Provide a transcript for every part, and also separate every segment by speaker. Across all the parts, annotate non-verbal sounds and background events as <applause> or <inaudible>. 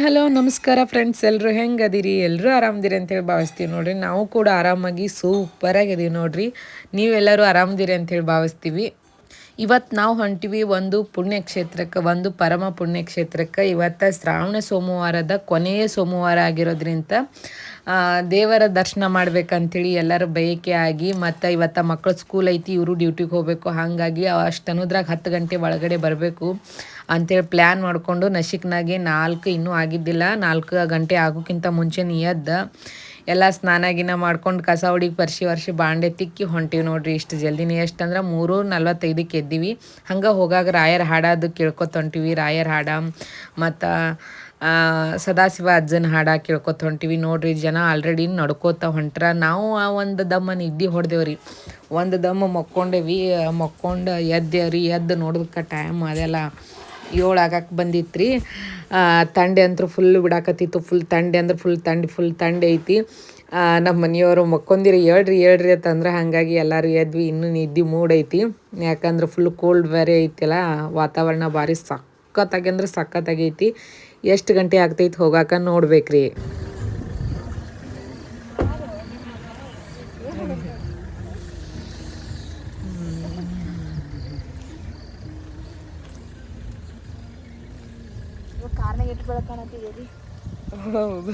Speaker 1: Hello, ನಮಸ್ಕಾರ friends ಎಲ್ಲರೂ ಹೆಂಗದಿರಿ? ಎಲ್ಲರೂ ಆರಾಮದಿರಿ ಅಂತೇಳಿ ಭಾವಿಸ್ತೀವಿ ನೋಡ್ರಿ. ನಾವು ಕೂಡ ಆರಾಮಾಗಿ ಸೂಪರಾಗಿದ್ದೀವಿ ನೋಡ್ರಿ. ನೀವೆಲ್ಲರೂ ಆರಾಮದಿರಿ ಅಂತೇಳಿ ಭಾವಿಸ್ತೀವಿ. ಇವತ್ತು ನಾವು ಹೊಂಟಿವಿ ಒಂದು ಪುಣ್ಯಕ್ಷೇತ್ರಕ್ಕೆ, ಒಂದು ಪರಮ ಪುಣ್ಯಕ್ಷೇತ್ರಕ್ಕೆ. ಇವತ್ತು ಶ್ರಾವಣ ಸೋಮವಾರದ ಕೊನೆಯ ಸೋಮವಾರ ಆಗಿರೋದ್ರಿಂದ ದೇವರ ದರ್ಶನ ಮಾಡ್ಬೇಕಂತೇಳಿ ಎಲ್ಲರೂ ಬಯಕೆ ಆಗಿ, ಮತ್ತು ಇವತ್ತು ಮಕ್ಕಳು ಸ್ಕೂಲ್ ಐತಿ, ಇವರು ಡ್ಯೂಟಿಗೆ ಹೋಗಬೇಕು. ಹಾಗಾಗಿ ಅಷ್ಟು ಅನ್ನೋದ್ರಾಗ ಹತ್ತು ಗಂಟೆ ಒಳಗಡೆ ಬರಬೇಕು ಅಂತೇಳಿ ಪ್ಲ್ಯಾನ್ ಮಾಡಿಕೊಂಡು ನಶಿಕ್ನಾಗೆ ನಾಲ್ಕು ಇನ್ನೂ ಆಗಿದ್ದಿಲ್ಲ. ನಾಲ್ಕು ಗಂಟೆ ಆಗೋಕ್ಕಿಂತ ಮುಂಚೆನೇ ಎದ್ದು. ಎಲ್ಲ ಸ್ನಾನ ಗಿನ ಮಾಡ್ಕೊಂಡು ಕಸ ಹೊಡಿಗೆ ಪರ್ಶಿ ವರ್ಷಿ ಬಾಂಡೆ ತಿಕ್ಕಿ ಹೊಂಟೀವಿ ನೋಡ್ರಿ ಇಷ್ಟು ಜಲ್ದಿನೇ. ಎಷ್ಟು ಅಂದ್ರೆ ಮೂರು ನಲ್ವತ್ತೈದಕ್ಕೆ ಎದ್ದೀವಿ. ಹಂಗೆ ಹೋಗಾಗ ರಾಯರ ಹಾಡ ಅದು ಕೇಳ್ಕೊತೊಂಟಿವಿ ರಾಯರ ಹಾಡ, ಮತ್ತು ಸದಾಶಿವ ಅಜ್ಜನ ಹಾಡ ಕೇಳ್ಕೊತ ಹೊಂಟೀವಿ. ನೋಡ್ರಿ ಜನ ಆಲ್ರೆಡಿ ನಡ್ಕೋತ ಹೊಂಟ್ರ. ನಾವು ಆ ಒಂದು ದಮ್ಮ ನಿದ್ದೆ ಹೊಡೆದೇವ್ರಿ. ಒಂದು ದಮ್ಮ ಮಕ್ಕೊಂಡೇವಿ. ಮಕ್ಕೊಂಡು ಎದ್ದೇವ್ರಿ ಎದ್ದು ನೋಡೋದಕ್ಕೆ ಟೈಮ್ ಅದೆಲ್ಲ ಏಳು ಆಗಕ್ಕೆ ಬಂದಿತ್ತು ರೀ ತಂಡೆ ಅಂತೂ ಫುಲ್ ಬಿಡಾಕತ್ತಿತ್ತು. ಫುಲ್ ತಂಡೆ ಅಂದ್ರೆ ಫುಲ್ ತಂಡೆ ಫುಲ್ ತಂಡೆ ಐತಿ. ನಮ್ಮ ಮನೆಯವರು ಮಕ್ಕೊಂದಿರಿ, ಹೇಳ್ರಿ ಹೇಳ್ರಿ ಅಂತಂದ್ರೆ ಹಾಗಾಗಿ ಎಲ್ಲರೂ ಎದ್ವಿ, ಇನ್ನೂ ನಿದ್ದೆ ಮೂಡ್ ಐತಿ. ಯಾಕಂದ್ರೆ ಫುಲ್ ಕೋಲ್ಡ್ ಬೇರೆ ಐತಿಲ್ಲ. ವಾತಾವರಣ ಭಾರಿ ಸಖತ್ತಾಗಿ ಅಂದ್ರೆ ಸಖತ್ತಾಗೈತಿ. ಎಷ್ಟು ಗಂಟೆ ಆಗ್ತೈತಿ ಹೋಗಾಕ ನೋಡ್ಬೇಕ್ರಿ.
Speaker 2: ಇಟ್ಟು ಬೆಳಕಾಣತ್ತೀವಿ
Speaker 1: ಹೌದು.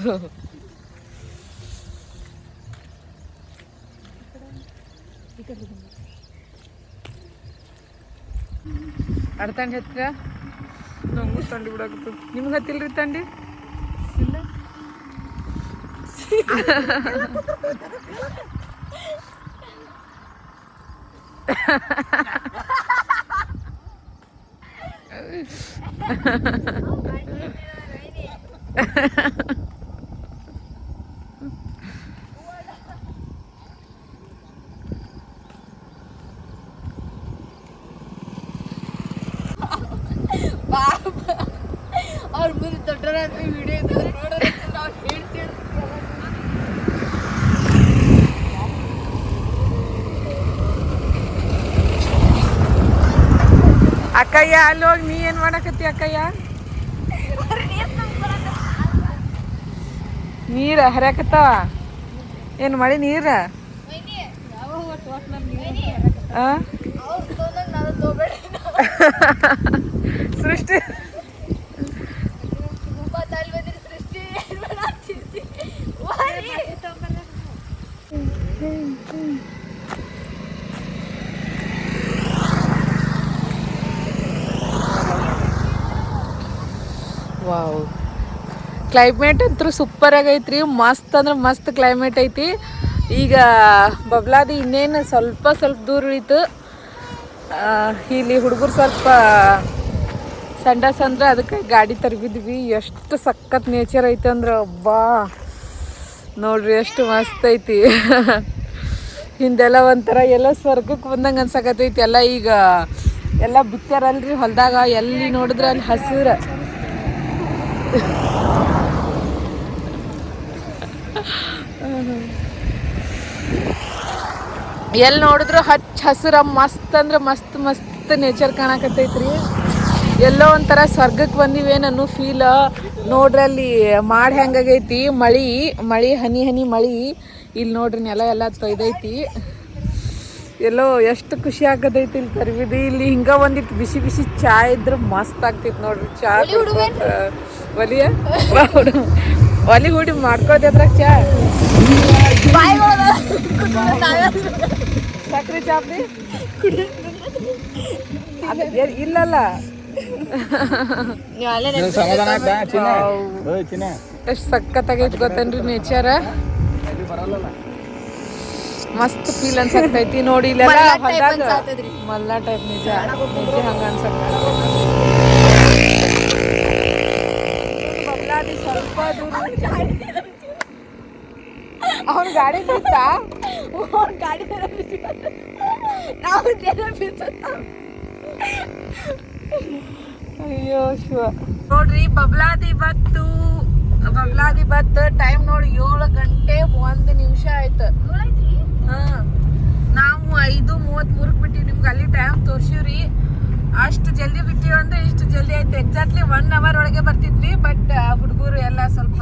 Speaker 1: ಅಡ್ತಂಡಿ ಹತ್ತಿರ ನಂಗೂ ತಂಡಿ ಬಿಡಾಕತ್ತು ನಿಮ್ಗೆ ಹತ್ತಿಲ್ರಿ ತಂಡಿ? ಇಲ್ಲ. <laughs>
Speaker 2: ಅವ್ರ ಮುಂದೆ ದೊಡ್ಡರಾದ ವಿಡಿಯೋ ಇದ್ದಾರೆ ನೋಡೋಣ ನಾವು ಹೇಳ್ತೀವಿ.
Speaker 1: ಅಕ್ಕಯ್ಯ, ಅಲ್ಲಿ ಹೋಗಿ ನೀ ಏನ್ ಮಾಡಕತ್ತಿ ಅಕ್ಕಯ್ಯ? ನೀರ ಹರಿಯಾಕತ್ತಾವ? ಏನ್ ಮಳೆ ನೀರ? ಆ? <laughs>
Speaker 2: ಅವ್ರು ತೊಗೊಂಡಾಗ ನಾನು ತೊಗೊಬೇಡ
Speaker 1: ಸೃಷ್ಟಿ
Speaker 2: ಮೂವತ್ತಲ್ಲಿ ಬಂದಿರಿ ಸೃಷ್ಟಿ ಏನ್ ಬೇಡ ಅಂತಿದ್ದಿ. ವಾರಿ.
Speaker 1: ವಾವ್ ಕ್ಲೈಮೇಟ್ ಅಂತೂ ಸೂಪರ್ ಆಗೈತ್ರಿ. ಮಸ್ತ್ ಅಂದ್ರೆ ಮಸ್ತ್ ಕ್ಲೈಮೇಟ್ ಐತಿ. ಈಗ ಬಬ್ಲಾದಿ ಇನ್ನೇನು ಸ್ವಲ್ಪ ಸ್ವಲ್ಪ ದೂರ ಉಳಿತು ಇಲ್ಲಿ ಹುಡುಗರು ಸ್ವಲ್ಪ ಸಂಡಾಸ್ ಅಂದ್ರೆ ಅದಕ್ಕೆ ಗಾಡಿ ತರಬಿದ್ವಿ. ಎಷ್ಟು ಸಖತ್ ನೇಚರ್ ಐತೆ ಅಂದ್ರೆ ಅಬ್ಬಾ. ನೋಡ್ರಿ ಎಷ್ಟು ಮಸ್ತ್ ಐತಿ. ಹಿಂದೆಲ್ಲ ಒಂಥರ ಎಲ್ಲ ಸ್ವರ್ಗಕ್ಕೆ ಬಂದಂಗೆ ಅನ್ಸಕತ್ತೈತಿ. ಎಲ್ಲ ಈಗ ಎಲ್ಲ ಬಿತ್ತಾರಲ್ರಿ ಹೊಲದಾಗ. ಎಲ್ಲಿ ನೋಡಿದ್ರೆ ಅಲ್ಲಿ ಹಸಿರು. ಎಲ್ಲಿ ನೋಡಿದ್ರು ಹಚ್ಚ ಹಸಿರ ಮಸ್ತ್ ಅಂದ್ರೆ ಮಸ್ತ್ ಮಸ್ತ್ ನೇಚರ್ ಕಾಣಕತ್ತೈತ್ರಿ. ಎಲ್ಲೋ ಒಂಥರ ಸ್ವರ್ಗಕ್ಕೆ ಬಂದಿವೇನು ಅನ್ನೋ ಫೀಲ್ ನೋಡ್ರಿ ಅಲ್ಲಿ ಮಾಡಿ ಹೆಂಗಾಗೈತಿ ಮಳಿ ಮಳಿ ಹನಿ ಹನಿ ಮಳಿ. ಇಲ್ಲಿ ನೋಡ್ರಿ ನೆಲ ಎಲ್ಲ ತೊಯ್ದೈತಿ. ಎಲ್ಲೋ ಎಷ್ಟು ಖುಷಿ ಆಗದೈತಿ ಇಲ್ಲಿ ಕರಿಬಿದು ಇಲ್ಲಿ ಹಿಂಗ ಒಂದಿಟ್ಟು ಬಿಸಿ ಬಿಸಿ ಚಾ ಇದ್ರೆ ಮಸ್ತ್ ಆಗ್ತೈತಿ ನೋಡ್ರಿ. ಚಾ. ಒಲಿಯ. ಒಲಿ ಹುಡಿ ಮಾಡ್ಕೋದ್ರಾಗ ಚಾ. ಸಕ್ರೆ ಏ- ಇಲ್ಲಲ್ಲ. ಎಷ್ಟು ಸಖತ್ತಾಗೈತಿ ಗೊತ್ತೇನ್ರಿ ನೇಚರ್
Speaker 3: ಮಸ್ತ್ ಫೀಲ್ ಅನ್ಸಕ್ತೈತಿ. ನೋಡಿ ಇಲ್ಲೆಲ್ಲ ಹೊಲ್ದಾಗ. ಮಲ್ಲ ಟೈಪ್ ನಿಜ. ನಿಜ ಹಂಗ ಅನ್ಸಕ್ತ ಸ್ವಲ್ಪ ದೂರ ಅವ್ನ ಗಾಡಿ ಬಿತ್ತ?
Speaker 2: ಅವ್ನ ಗಾಡಿ ನಾವು
Speaker 3: ಅಯ್ಯೋ ಶಿವ. ನೋಡ್ರಿ ಬಬ್ಲಾದಿ ಬತ್ತು ಬಬ್ಲಾದಿ ಬತ್ತು ಟೈಮ್ ನೋಡಿ ಏಳು ಗಂಟೆ ಒಂದು ನಿಮಿಷ ಆಯ್ತು. ಹಾ. ನಾವು ಐದು ಮೂವತ್ತ್ ಮೂರಕ್ಕೆ ಬಿಟ್ಟಿವಿ ನಿಮ್ಗೆ ಅಲ್ಲಿ ಟೈಮ್ ತೋರ್ಸಿವ್ರಿ. ಅಷ್ಟು ಜಲ್ದಿ ಬಿಟ್ಟಿವಿ ಅಂದ್ರೆ ಇಷ್ಟು ಜಲ್ದಿ ಆಯ್ತು. ಎಕ್ಸಾಕ್ಟ್ಲಿ ಒನ್ ಅವರ್ ಒಳಗೆ ಬರ್ತಿದ್ವಿ ಬಟ್ ಹುಡುಗರು ಎಲ್ಲ ಸ್ವಲ್ಪ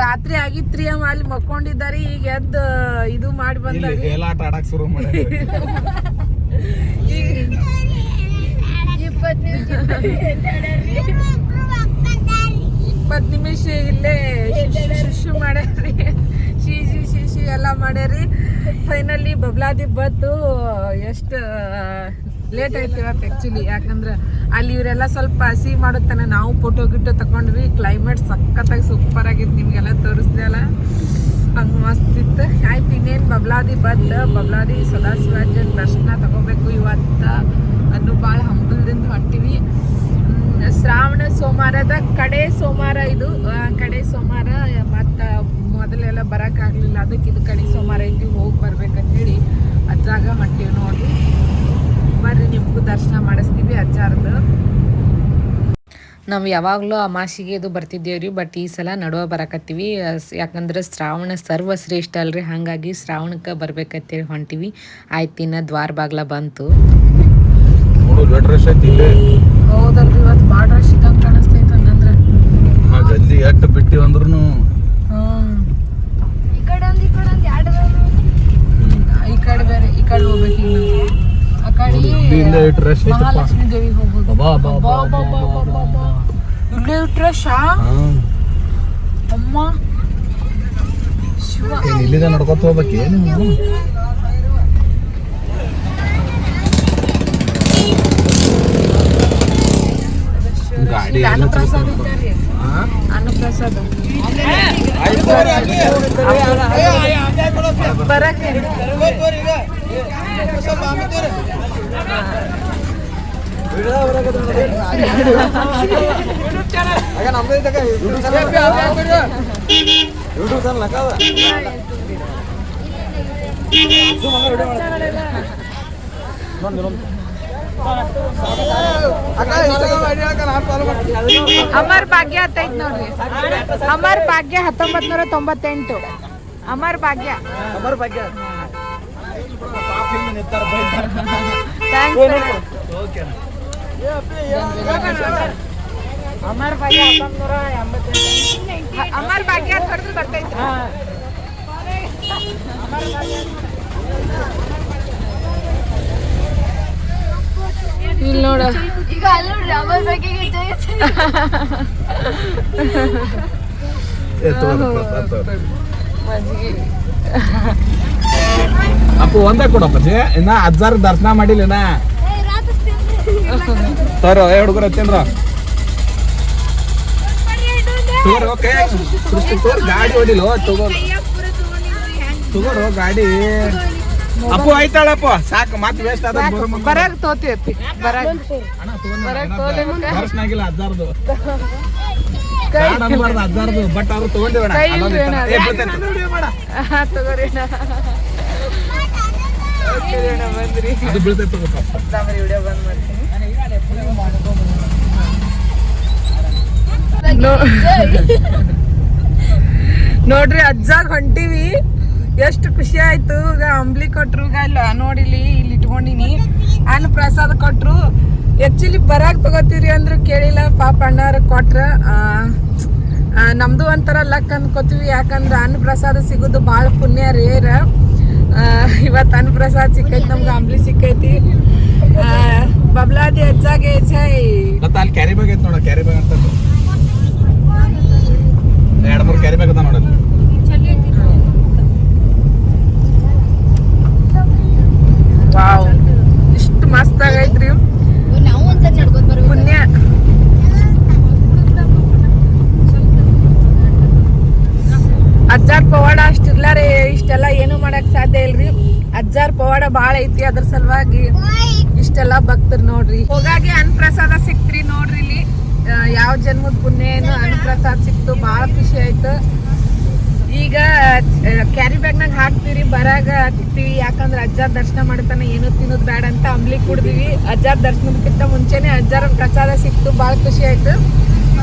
Speaker 3: ರಾತ್ರಿ ಆಗಿತ್ರಿ ಅವ ಅಲ್ಲಿ ಮಕ್ಕೊಂಡಿದ್ದಾರೆ ಈಗ ಎದ್ದು ಇದು ಮಾಡಿ ಬಂದ
Speaker 4: ಆಟ ಆಡಕ್ ಶುರು ಮಾಡಿ
Speaker 2: ಇಪ್ಪತ್ತು
Speaker 3: ನಿಮಿಷ. ಇಲ್ಲೇ ಶಿಶು ಮಾಡ್ಯಾರಿ ಶಿಶಿ ಶಿಶಿ ಎಲ್ಲ ಮಾಡ್ಯಾರಿ ಫೈನಲಿ ಬಬ್ಲಾದಿ ಬತ್ತು ಎಷ್ಟು ಲೇಟ್ ಆಯ್ತು ಇವತ್ತು ಆ್ಯಕ್ಚುಲಿ ಯಾಕಂದ್ರೆ ಅಲ್ಲಿ ಇವರೆಲ್ಲ ಸ್ವಲ್ಪ ಹಸಿ ಮಾಡುತ್ತಾನೆ. ನಾವು ಫೋಟೋ ಗಿಟ್ಟು ತಗೊಂಡ್ವಿ ಕ್ಲೈಮೇಟ್ ಸಖತ್ತಾಗಿ ಸೂಪರ್ ಆಗಿತ್ತು. ನಿಮಗೆಲ್ಲ ತೋರಿಸ್ದೆ ಅಲ್ಲ? ಹಂಗೆ ಮಸ್ತ್ ಇತ್ತು. ಆಯ್ತು, ಇನ್ನೇನು ಬಬ್ಲಾದಿ ಬಂದ. ಬಬ್ಲಾದಿ ಸದಾಶಿವಾಜನ್ ದರ್ಶನ ತಗೋಬೇಕು ಇವತ್ತು ಅನ್ನು ಭಾಳ ಹಂಬಲದಿಂದ ಹೊಂಟೀವಿ. ಶ್ರಾವಣ ಸೋಮವಾರದ ಕಡೆ ಸೋಮವಾರ ಇದು. ಕಡೆ ಸೋಮವಾರ ಮತ್ತು ಮೊದಲೆಲ್ಲ ಬರೋಕ್ಕಾಗಲಿಲ್ಲ ಅದಕ್ಕೆ ಇದು ಕಡೆ ಸೋಮವಾರ ಐತಿ ಹೋಗಿ ಬರ್ಬೇಕಂತ ಹೇಳಿ ಅಜ್ಜಾಗ ಹೊಂಟೀವಿ ನೋಡಿ ಬರ್ರಿ ನಿಮಗೂ ದರ್ಶನ ಮಾಡಿಸ್ತೀವಿ ಅಜ್ಜಾರ್ದು ನಾವು ಯಾವಾಗಲೂ ಅಮಾಸಿಗೆ ಇದು ಬರ್ತಿದ್ದೇವ್ರಿ ಬಟ್ ಈ ಸಲ ನಡುವ ಬರಕತ್ತೀವಿ. ಅಸ್- ಯಾಕಂದ್ರೆ ಶ್ರಾವಣ ಸರ್ವಶ್ರೇಷ್ಠ ಅಲ್ರಿ ಹಾಗಾಗಿ ಶ್ರಾವಣಕ್ಕೆ ಬರ್ಬೇಕಂತೇಳಿ ಹೊಂಟಿವಿ. ಆಯ್ತು ಇನ್ನು ದ್ವಾರ ಬಾಗ್ಲ ಬಂತು. ಹೌದಲ್ರಿ ಇವತ್ತು ಭಾಳ ರಶ್ ಇದ್ದಂಗೆ ಕಾಣಿಸ್ತೈತೆ ಹಂಗಂದ್ರೆ
Speaker 4: ಜಲ್ದಿ ಎಟ್ಟು ಬಿಟ್ಟಿವಿ ಅಂದ್ರೂ
Speaker 3: ಹ್ಮ್
Speaker 2: ಈ ಕಡೆ ಒಂದು ಈ ಕಡೆ ಒಂದು ಎರಡು
Speaker 3: ಈ ಕಡೆ ಬೇರೆ ಈ ಕಡೆ ಹೋಗ್ಬೇಕು ಈಗ ನಾವು. ಆ ಕಡೆ
Speaker 4: ಇಲ್ಲಿಂದ ಇಟ್ಟು ರಶ್
Speaker 3: ಮಹಾಲಕ್ಷ್ಮಿ ದೇವಿಗೆ ಹೋಗ್ಬೋದು
Speaker 4: ಬಾ ಬಾ ಬಾ
Speaker 3: ಬಾ, ಬಾ, ಬಾ, ಬಾ, ಬಾ. ಇಲ್ಲೇ ಇಟ್ರೆ ಶಾ
Speaker 4: ಹಾ
Speaker 3: ಅಮ್ಮ ಶಿವ
Speaker 4: ಏನ್ ಇಲ್ಲಿಂದ ನಡ್ಕೊತ ಹೋಗ್ಬೇಕೆ ನೀವು ಗಾಡಿ
Speaker 3: ಅನ್ನಪ್ರಸಾದ ಬರಕ್ಕೆ ಅಮರ್ ಭಾಗ್ಯ ಹತ್ತೈತ್ ನೋಡ್ರಿ ಅಮರ್ ಭಾಗ್ಯ ಹತ್ತೊಂಬತ್ ನೂರ ತೊಂಬತ್ತೆಂಟು ಅಮರ್ ಭಾಗ್ಯ ಥ್ಯಾಂಕ್ಸ್ ಅಮರ್ ಭಾಗ್ಯ ಹತ್ತೊಂಬತ್ ನೂರ ಎಂಬತ್ತೆಂಟು ಅಮರ್ ಭಾಗ್ಯ ಅಂತ ಹೊಡೆದ್ರೆ ಬರ್ತೈತಿ ಇಲ್ಲಿ ನೋಡ
Speaker 2: ಈಗ ಅಲ್ಲಿ ನೋಡ್ರಿ ಅಮರ್ ಬಗ್ಗೆ ಜಯಸಿ
Speaker 4: ಏ, <laughs> ತಗೋ, ಪ್ರಸಾದ ತಗೋ.
Speaker 3: ಮಜ್ಜಿಗೆ.
Speaker 4: ಅಪ್ಪು ಒಂದೇ ಕೊಡಪ್ಪ ಇನ್ನ ಅಜ್ಜಾರ್ ದರ್ಶನ ಮಾಡಿಲ್ಲ ಇನ್ನ. ತರೋ ಏ ಹುಡುಗರ ಓಕೆ ಸೃಷ್ಟಿ ತೋರ್ ಗಾಡಿ ಹೊಡಿಲು ತಗೋ ತಗೋರು. ಗಾಡಿ. ಅಪ್ಪು ಆಯ್ತಾಳಪ್ಪ ಸಾಕು ಮತ್ತೆ ವೇಸ್ಟ್ ಆದ
Speaker 3: ಬರಾಗ ತೋತಿ ಅಪ್ಪಿ ಬರಾಗ
Speaker 4: ದರ್ಶನ ಆಗಿಲ್ಲ ಅನ್ಬಾರ್ದು ಅಜ್ಜಾರ್ದು ಬಟ್ ಅವ್ರು ತಗೊಂಡಿ
Speaker 3: ಬೇಡ
Speaker 4: ಅಲ್ಲೊಂದ್
Speaker 3: ಇಲ್ವೇನ?
Speaker 4: ಇತ್ತಲ್ಲ. ಏ, ಬೀಳ್ತೈತೆ.
Speaker 3: ಹಾ, ತಗೋರಿ ಅಣ್ಣ. ಓಕೆ ರೀ ಅಣ್ಣ, ನೋಡ್ರಿ, ಅಜ್ಜಾಗ ಹೊಂಟಿವಿ. ಎಷ್ಟು ಖುಷಿ ಆಯ್ತು. ಈಗ ಅಂಬ್ಲಿ ಕೊಟ್ರು ಇಲ್ಲ, ನೋಡಿಲಿ, ಇಲ್ಲಿ ಇಟ್ಕೊಂಡಿನಿ. ಅನ್ನ ಪ್ರಸಾದ ಕೊಟ್ರು. ಆಕ್ಚುಲಿ ಬರಾಕ್ ತಗೋತೀರಿ ಅಂದ್ರು ಕೇಳಿಲ್ಲ. ಪಾಪ ಅಣ್ಣಾರ ಕೊಟ್ರ ನಮ್ದು ಒಂಥರ ಲಕ್ ಅಂದ್ಕೋತೀವಿ ಯಾಕಂದ್ರೆ ಅನ್ನ ಪ್ರಸಾದ ಸಿಗೋದು ಭಾಳ ಪುಣ್ಯ ರೇರ ಇವತ್ತು ಅನ್ನ ಪ್ರಸಾದ್ ಸಿಕ್ಕೈತಿ, ನಮ್ಗೆ ಅಂಬ್ಲಿ ಸಿಕ್ಕೈತಿ. ಬಬ್ಲಾದಿ ಹೆಚ್ಚಾಗಿ
Speaker 4: ಮತ್ತೆ ಅಲ್ಲಿ ಕ್ಯಾರಿ ಬ್ಯಾಗ್ ಐತೆ ನೋಡ ಕ್ಯಾರಿ ಬ್ಯಾಗ್ ಅಂತ ಎರಡು ಮೂರು ಕ್ಯಾರಿ ಬ್ಯಾಗ್ ಅದ ನೋಡಲ್ಲಿ
Speaker 3: ವಾವ್ ಇಷ್ಟು ಮಸ್ತ್ ಆಗೈತ್ರಿ
Speaker 2: ನಾವು ಒಂದ್ಸರಿ ನಡ್ಕೊಂಡ್ ಬರ್ಬೇಕು
Speaker 3: ಪುಣ್ಯ
Speaker 1: ಮಾಡಕ್ ಸಾಧ್ಯ ಇಲ್ರಿ ಅಜ್ಜಾರ್ ಪವಾಡ ಬಾಳ ಐತಿ ಅದ್ರ ಸಲುವಾಗಿ ಇಷ್ಟೆಲ್ಲ ಭಕ್ತರು ನೋಡ್ರಿ ಹೋಗಾಗೆ ಅನ್ನಪ್ರಸಾದ ಸಿಕ್ತ್ರಿ ನೋಡ್ರಿ ಇಲ್ಲಿ ಆ, ಯಾವ ಜನ್ಮದ ಪುಣ್ಯ ಏನು ಅನ್ನಪ್ರಸಾದ ಸಿಕ್ತು ಬಾಳ ಖುಷಿ ಆಯ್ತು ಈಗ ಕ್ಯಾರಿ ಬ್ಯಾಗ್ನಾಗ ಹಾಕ್ತೀರಿ ಬರಾಗ ತಿಂತೀವಿ ಯಾಕಂದ್ರೆ ಅಜ್ಜಾರ್ ದರ್ಶನ ಮಾಡ್ತಾನೆ ಏನು ತಿನ್ನೋದು ಬೇಡ ಅಂತ ಅಂಬ್ಲಿ ಕುಡ್ದಿವಿ. ಅಜ್ಜಾರ್ ದರ್ಶನಕ್ಕಿಂತ ಮುಂಚೆನೆ ಅಜ್ಜಾರ ಪ್ರಸಾದ ಸಿಕ್ತು, ಭಾಳ ಖುಷಿ ಆಯ್ತು.